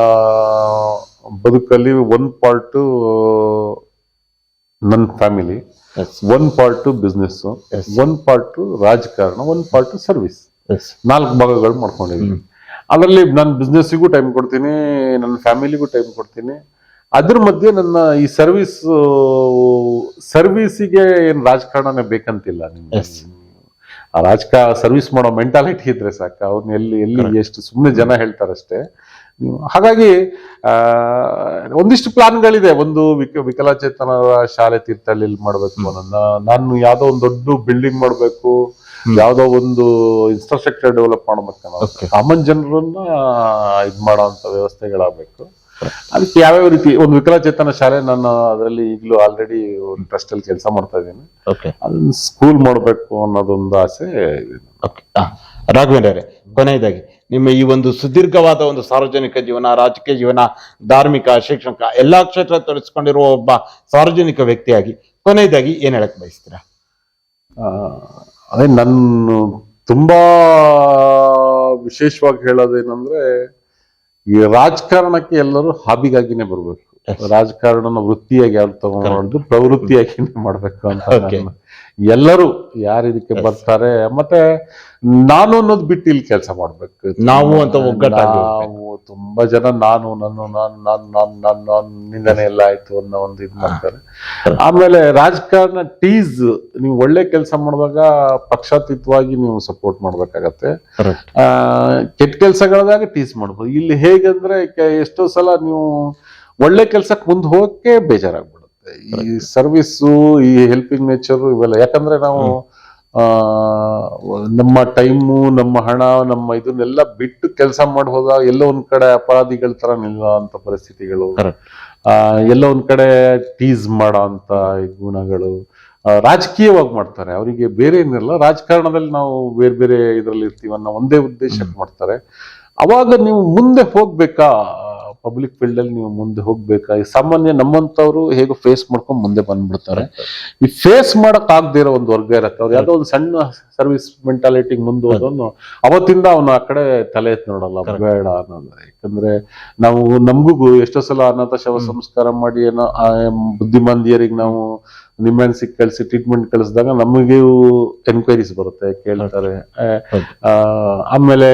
ಬದುಕಲ್ಲಿ ಒಂದು ಪಾರ್ಟ್ ನನ್ನ family one part business. One part ರಾಜಕಾರಣ ಒನ್ ಪಾರ್ಟ್ ಸರ್ವಿಸ್ ಎಸ್ ನಾಲ್ಕು ಭಾಗಗಳು ಮಾಡ್ಕೊಂಡಿದ್ದೀನಿ. ಅದರಲ್ಲಿ ನಾನು ಬಿಸ್ನೆಸ್ಸಿಗೂ ಟೈಮ್ ಕೊಡ್ತೀನಿ ನನ್ನ ಫ್ಯಾಮಿಲಿಗೂ ಟೈಮ್ ಕೊಡ್ತೀನಿ. ಅದ್ರ ಮಧ್ಯೆ ನನ್ನ ಈ ಸರ್ವಿಸ್ ಸರ್ವಿಸಿಗೆ ಏನು ರಾಜಕಾರಣನೇ ಬೇಕಂತಿಲ್ಲ ನಿಮ್ಗೆ. ರಾಜಕಾರಣ ಸರ್ವಿಸ್ ಮಾಡೋ ಮೆಂಟಾಲಿಟಿ ಇದ್ರೆ ಸಾಕು. ಅವ್ರನ್ನ ಎಲ್ಲಿ ಎಲ್ಲಿ ಎಷ್ಟು ಸುಮ್ಮನೆ ಜನ ಹೇಳ್ತಾರಷ್ಟೇ. ಹಾಗಾಗಿ ಒಂದಿಷ್ಟು ಪ್ಲಾನ್ಗಳಿದೆ. ಒಂದು ವಿಕ ವಿಕಲಚೇತನರ ಶಾಲೆ ತೀರ್ಥಹಳ್ಳಿಲಿ ಮಾಡ್ಬೇಕು ಅನ್ನೋದನ್ನ. ನಾನು ಯಾವ್ದೋ ಒಂದು ದೊಡ್ಡ ಬಿಲ್ಡಿಂಗ್ ಮಾಡಬೇಕು ಯಾವುದೋ ಒಂದು ಇನ್ಫ್ರಾಸ್ಟ್ರಕ್ಚರ್ ಡೆವಲಪ್ ಮಾಡ್ಬೇಕು ಅನ್ನೋ ಕಾಮನ್ ಜನರನ್ನ ಇದ್ ಮಾಡುವಂತ ವ್ಯವಸ್ಥೆಗಳಾಗಬೇಕು. ಅದಕ್ಕೆ ಯಾವ್ಯಾವ ರೀತಿ ಒಂದು ವಿಕಲಚೇತನ ಶಾಲೆ ನಾನು ಅದರಲ್ಲಿ ಈಗಲೂ ಆಲ್ರೆಡಿ ಒಂದು ಟ್ರಸ್ಟ್ ಅಲ್ಲಿ ಕೆಲಸ ಮಾಡ್ತಾ ಇದ್ದೀನಿ. ಅದನ್ನ ಸ್ಕೂಲ್ ಮಾಡಬೇಕು ಅನ್ನೋದೊಂದು ಆಸೆ ಇದೆ. ಓಕೆ ರಾಘವೇಂದ್ರ ಕೊನೆಯದಾಗಿ ನಿಮ್ಮ ಈ ಒಂದು ಸುದೀರ್ಘವಾದ ಒಂದು ಸಾರ್ವಜನಿಕ ಜೀವನ ರಾಜಕೀಯ ಜೀವನ ಧಾರ್ಮಿಕ ಶೈಕ್ಷಣಿಕ ಎಲ್ಲಾ ಕ್ಷೇತ್ರ ತೊಡಗಿಸ್ಕೊಂಡಿರುವ ಒಬ್ಬ ಸಾರ್ವಜನಿಕ ವ್ಯಕ್ತಿಯಾಗಿ ಕೊನೆಯದಾಗಿ ಏನ್ ಹೇಳಕ್ ಬಯಸ್ತೀರಾ? ಅದೇ ನನ್ನ ತುಂಬಾ ವಿಶೇಷವಾಗಿ ಹೇಳೋದೇನಂದ್ರೆ ಈ ರಾಜಕಾರಣಕ್ಕೆ ಎಲ್ಲರೂ ಹಾಬಿಗಾಗಿನೇ ಬರ್ಬೇಕು. ರಾಜಕಾರಣ ರಾಜಕಾರಣನ ವೃತ್ತಿಯಾಗಿ ಯಾರು ತಗೊಂಡು ಪ್ರವೃತ್ತಿಯಾಗಿನೇ ಮಾಡ್ಬೇಕು ಅಂತ ಎಲ್ಲರೂ ಯಾರು ಇದಕ್ಕೆ ಬರ್ತಾರೆ ಮತ್ತೆ ನಾನು ಅನ್ನೋದು ಬಿಟ್ಟು ಇಲ್ಲಿ ಕೆಲಸ ಮಾಡ್ಬೇಕು. ನಾವು ಅಂತ ನಾವು ತುಂಬಾ ಜನ ನಾನು ನಾನು ನಾನು ನಾನು ನಾನು ನಾನು ನಿಂದನೆ ಎಲ್ಲ ಆಯ್ತು ಅನ್ನೋ ಒಂದು ಇದು ಮಾಡ್ತಾರೆ. ಆಮೇಲೆ ರಾಜಕಾರಣ ಟೀಸ್ ನೀವು ಒಳ್ಳೆ ಕೆಲಸ ಮಾಡುವಾಗ ಪಕ್ಷಾತೀತವಾಗಿ ನೀವು ಸಪೋರ್ಟ್ ಮಾಡ್ಬೇಕಾಗತ್ತೆ. ಆ, ಕೆಟ್ಟ ಕೆಲಸಗಳಾದಾಗ ಟೀಸ್ ಮಾಡ್ಬೋದು. ಇಲ್ಲಿ ಹೇಗಂದ್ರೆ ಎಷ್ಟೋ ಸಲ ನೀವು ಒಳ್ಳೆ ಕೆಲ್ಸಕ್ಕೆ ಮುಂದೆ ಹೋಗಕ್ಕೆ ಬೇಜಾರಾಗ್ಬಿಡುತ್ತೆ. ಈ ಸರ್ವಿಸ್ಸು ಈ ಹೆಲ್ಪಿಂಗ್ ನೇಚರ್ ಇವೆಲ್ಲ. ಯಾಕಂದ್ರೆ ನಾವು ನಮ್ಮ ಟೈಮು ನಮ್ಮ ಹಣ ನಮ್ಮ ಇದನ್ನೆಲ್ಲ ಬಿಟ್ಟು ಕೆಲಸ ಮಾಡಿ ಹೋದಾಗ ಎಲ್ಲೋ ಒಂದ್ ಕಡೆ ಅಪರಾಧಿಗಳ ತರ ನಿಲ್ಲೋ ಅಂತ ಪರಿಸ್ಥಿತಿಗಳು. ಎಲ್ಲ ಒಂದ್ ಕಡೆ ಟೀಸ್ ಮಾಡೋ ಅಂತ ಗುಣಗಳು. ರಾಜಕೀಯವಾಗಿ ಮಾಡ್ತಾರೆ. ಅವರಿಗೆ ಬೇರೆ ಏನಿರಲ್ಲ ರಾಜಕಾರಣದಲ್ಲಿ ನಾವು ಬೇರೆ ಬೇರೆ ಇದರಲ್ಲಿ ಇರ್ತೀವಿ ಅನ್ನೋ ಒಂದೇ ಉದ್ದೇಶಕ್ಕೆ ಮಾಡ್ತಾರೆ. ಅವಾಗ ನೀವು ಮುಂದೆ ಹೋಗ್ಬೇಕಾ? ಪಬ್ಲಿಕ್ ಫೀಲ್ಡ್ ಅಲ್ಲಿ ನೀವು ಮುಂದೆ ಹೋಗ್ಬೇಕಾ ಸಾಮಾನ್ಯ ನಮ್ಮಂತವ್ರು ಹೇಗೋ ಫೇಸ್ ಮಾಡ್ಕೊಂಡ್ ಮುಂದೆ ಬಂದ್ಬಿಡ್ತಾರೆ. ಈ ಫೇಸ್ ಮಾಡಕ್ ಆಗದೆ ಇರೋ ಒಂದು ವರ್ಗ ಇರತ್ತೆ. ಅವ್ರು ಯಾವ್ದೋ ಒಂದು ಸಣ್ಣ ಸರ್ವಿಸ್ ಮೆಂಟಾಲಿಟಿ ಮುಂದೆ ಹೋದವನು ಅವತ್ತಿಂದ ಅವನು ಆ ಕಡೆ ತಲೆ ಎತ್ತಿ ನೋಡಲ್ಲ. ಬೇಡ ಅನ್ನೋದು. ಯಾಕಂದ್ರೆ ನಾವು ನಮಗೂ ಎಷ್ಟೋ ಸಲ ಅನಾಥ ಶವ ಸಂಸ್ಕಾರ ಮಾಡಿ ಏನೋ ಆ ಬುದ್ಧಿಮಾಂದಿಯರಿಗೆ ನಾವು ನಿಮ್ಮೆನ್ಸಿಗೆ ಕಳಿಸಿ ಟ್ರೀಟ್ಮೆಂಟ್ ಕಳಿಸಿದಾಗ ನಮಗೆ ಎನ್ಕ್ವೈರೀಸ್ ಬರುತ್ತೆ ಕೇಳ್ತಾರೆ. ಆ, ಆಮೇಲೆ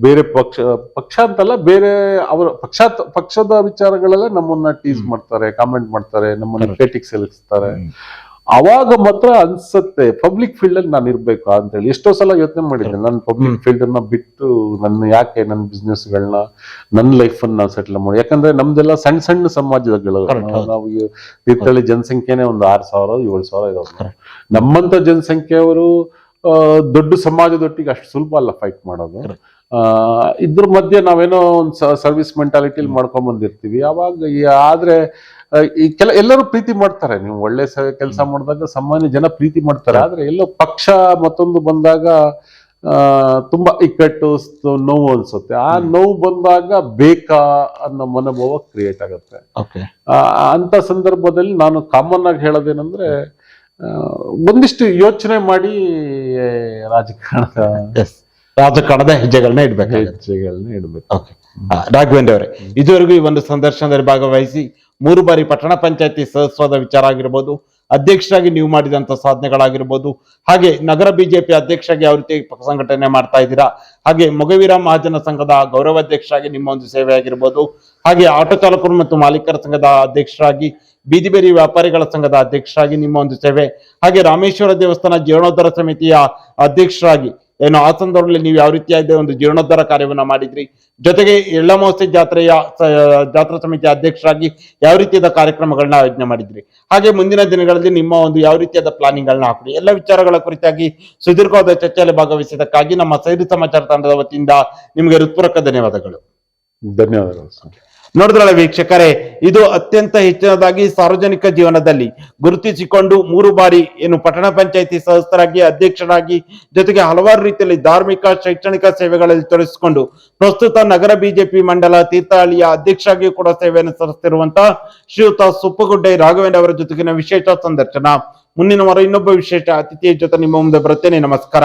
ಬೇರೆ ಪಕ್ಷ ಪಕ್ಷ ಅಂತಲ್ಲ ಬೇರೆ ಅವರ ಪಕ್ಷ ಪಕ್ಷದ ವಿಚಾರಗಳಲ್ಲೇ ನಮ್ಮನ್ನ ಟೀಸ್ ಮಾಡ್ತಾರೆ ಕಾಮೆಂಟ್ ಮಾಡ್ತಾರೆ ನಮ್ಮನ್ನ ಕ್ರಿಟಿಕ್ ಎಲ್ಲಿಸ್ತಾರೆ ಅವಾಗ ಮಾತ್ರ ಅನ್ಸುತ್ತೆ ಪಬ್ಲಿಕ್ ಫೀಲ್ಡ್ ಅಲ್ಲಿ ನಾನು ಇರ್ಬೇಕು ಅಂತ ಹೇಳಿ ಎಷ್ಟೋ ಸಲ ಯೋಚನೆ ಮಾಡಿದ್ದೆ ನಾನು ಪಬ್ಲಿಕ್ ಫೀಲ್ಡ್ ಅನ್ನ ಬಿಟ್ಟು ನನ್ನ ಯಾಕೆ ನನ್ನ ಬಿಸ್ನೆಸ್ ಗಳನ್ನ ನನ್ನ ಲೈಫ್ ಅನ್ನ ಸೆಟ್ಲ್ ಮಾಡಿ. ಯಾಕಂದ್ರೆ ನಮ್ದೆಲ್ಲ ಸಣ್ಣ ಸಣ್ಣ ಸಮಾಜಗಳು ನಾವು- ತೀರ್ಥಹಳ್ಳಿ ಜನಸಂಖ್ಯೆನೆ ಒಂದು ಆರ್ ಸಾವಿರ ಏಳು ಸಾವಿರ ಇರೋದು. ನಮ್ಮಂತ ಜನಸಂಖ್ಯೆಯವರು ದೊಡ್ಡ ಸಮಾಜದೊಟ್ಟಿಗೆ ಅಷ್ಟು ಸುಲಭ ಅಲ್ಲ ಫೈಟ್ ಮಾಡೋದು. ಇದ್ರ ಮಧ್ಯೆ ನಾವೇನೋ ಒಂದು ಸರ್ವಿಸ್ ಮೆಂಟಾಲಿಟಿಲಿ ಮಾಡ್ಕೊಂಡ್ ಬಂದಿರ್ತೀವಿ. ಅವಾಗ ಆದ್ರೆ ಈ ಕೆಲ ಎಲ್ಲರೂ ಪ್ರೀತಿ ಮಾಡ್ತಾರೆ. ನೀವು ಒಳ್ಳೆ ಕೆಲಸ ಮಾಡಿದಾಗ ಸಾಮಾನ್ಯ ಜನ ಪ್ರೀತಿ ಮಾಡ್ತಾರೆ. ಆದ್ರೆ ಎಲ್ಲೋ ಪಕ್ಷ ಮತ್ತೊಂದು ಬಂದಾಗ ತುಂಬಾ ಇಕ್ಕಟ್ಟು ನೋವು ಅನ್ಸುತ್ತೆ. ಆ ನೋವು ಬಂದಾಗ ಬೇಕಾ ಅನ್ನೋ ಮನೋಭಾವ ಕ್ರಿಯೇಟ್ ಆಗುತ್ತೆ. ಅಂತ ಸಂದರ್ಭದಲ್ಲಿ ನಾನು ಕಾಮನ್ ಆಗಿ ಹೇಳೋದೇನಂದ್ರೆ ಒಂದಿಷ್ಟು ಯೋಚನೆ ಮಾಡಿ ರಾಜಕಾರಣದ ಎಸ್ ಕಣದ ಹೆಜ್ಜೆಗಳನ್ನ ಇಡ್ಬೇಕು. ಹೆಜ್ಜೆಗಳನ್ನ ಇಡಬೇಕು. ಓಕೆ ರಾಘವೇಂದ್ರ ಅವರೇ ಇದುವರೆಗೂ ಈ ಒಂದು ಸಂದರ್ಶನದಲ್ಲಿ ಭಾಗವಹಿಸಿ ಮೂರು ಬಾರಿ ಪಟ್ಟಣ ಪಂಚಾಯತಿ ಸದಸ್ಯದ ವಿಚಾರ ಆಗಿರ್ಬೋದು ಅಧ್ಯಕ್ಷರಾಗಿ ನೀವು ಮಾಡಿದಂತ ಸಾಧನೆಗಳಾಗಿರ್ಬೋದು ಹಾಗೆ ನಗರ ಬಿಜೆಪಿ ಅಧ್ಯಕ್ಷರಾಗಿ ಯಾವ ರೀತಿ ಸಂಘಟನೆ ಮಾಡ್ತಾ ಇದ್ದೀರಾ ಹಾಗೆ ಮೊಗವೀರ ಮಹಾಜನ ಸಂಘದ ಗೌರವಾಧ್ಯಕ್ಷರಾಗಿ ನಿಮ್ಮ ಒಂದು ಸೇವೆ ಆಗಿರ್ಬೋದು ಹಾಗೆ ಆಟೋ ಚಾಲಕರು ಮತ್ತು ಮಾಲೀಕರ ಸಂಘದ ಅಧ್ಯಕ್ಷರಾಗಿ ಬೀದಿ ಬೇರಿ ವ್ಯಾಪಾರಿಗಳ ಸಂಘದ ಅಧ್ಯಕ್ಷರಾಗಿ ನಿಮ್ಮ ಒಂದು ಸೇವೆ ಹಾಗೆ ರಾಮೇಶ್ವರ ದೇವಸ್ಥಾನ ಜೀರ್ಣೋದ್ಧಾರ ಸಮಿತಿಯ ಅಧ್ಯಕ್ಷರಾಗಿ ಏನು ಆ ನೀವು ಯಾವ ರೀತಿಯಾದ ಒಂದು ಜೀರ್ಣೋದ್ಧಾರ ಕಾರ್ಯವನ್ನ ಮಾಡಿದ್ರಿ? ಜೊತೆಗೆ ಎಳ್ಳಮೋಸೆ ಜಾತ್ರೆಯ ಜಾತ್ರಾ ಸಮಿತಿಯ ಅಧ್ಯಕ್ಷರಾಗಿ ಯಾವ ರೀತಿಯಾದ ಕಾರ್ಯಕ್ರಮಗಳನ್ನ ಆಯೋಜನೆ ಮಾಡಿದ್ರಿ? ಹಾಗೆ ಮುಂದಿನ ದಿನಗಳಲ್ಲಿ ನಿಮ್ಮ ಒಂದು ಯಾವ ರೀತಿಯಾದ ಪ್ಲಾನಿಂಗ್ ಗಳನ್ನ ಹಾಕಿ ಎಲ್ಲ ವಿಚಾರಗಳ ಕುರಿತಾಗಿ ಸುದೀರ್ಘವಾದ ಚರ್ಚೆಯಲ್ಲಿ ಭಾಗವಹಿಸಿದ್ದಕ್ಕಾಗಿ ನಮ್ಮ ಸೈರಿ ಸಮಾಚಾರ ತಂಡದ ವತಿಯಿಂದ ನಿಮಗೆ ಹೃತ್ಪೂರ್ವಕ ಧನ್ಯವಾದಗಳು. ಧನ್ಯವಾದಗಳು ನೋಡಿದ್ರಲ್ಲ ವೀಕ್ಷಕರೇ, ಇದು ಅತ್ಯಂತ ಹೆಚ್ಚಿನದಾಗಿ ಸಾರ್ವಜನಿಕ ಜೀವನದಲ್ಲಿ ಗುರುತಿಸಿಕೊಂಡು ಮೂರು ಬಾರಿ ಏನು ಪಟ್ಟಣ ಪಂಚಾಯತಿ ಸದಸ್ಯರಾಗಿ, ಅಧ್ಯಕ್ಷರಾಗಿ, ಜೊತೆಗೆ ಹಲವಾರು ರೀತಿಯಲ್ಲಿ ಧಾರ್ಮಿಕ, ಶೈಕ್ಷಣಿಕ ಸೇವೆಗಳಲ್ಲಿ ತೊಡಗಿಸಿಕೊಂಡು ಪ್ರಸ್ತುತ ನಗರ ಬಿಜೆಪಿ ಮಂಡಲ ತೀರ್ಥಹಳ್ಳಿಯ ಅಧ್ಯಕ್ಷರಾಗಿ ಕೂಡ ಸೇವೆಯನ್ನು ಸಲ್ಲಿಸುತ್ತಿರುವಂತಹ ಶ್ರೀಯುತ ಸುಪ್ಪಗುಡ್ಡೆ ರಾಘವೇಂದ್ರ ಅವರ ಜೊತೆಗಿನ ವಿಶೇಷ ಸಂದರ್ಶನ. ಮುಂದಿನ ವಾರ ಇನ್ನೊಬ್ಬ ವಿಶೇಷ ಅತಿಥಿಯ ಜೊತೆ ನಿಮ್ಮ ಮುಂದೆ ಬರುತ್ತೇನೆ. ನಮಸ್ಕಾರ.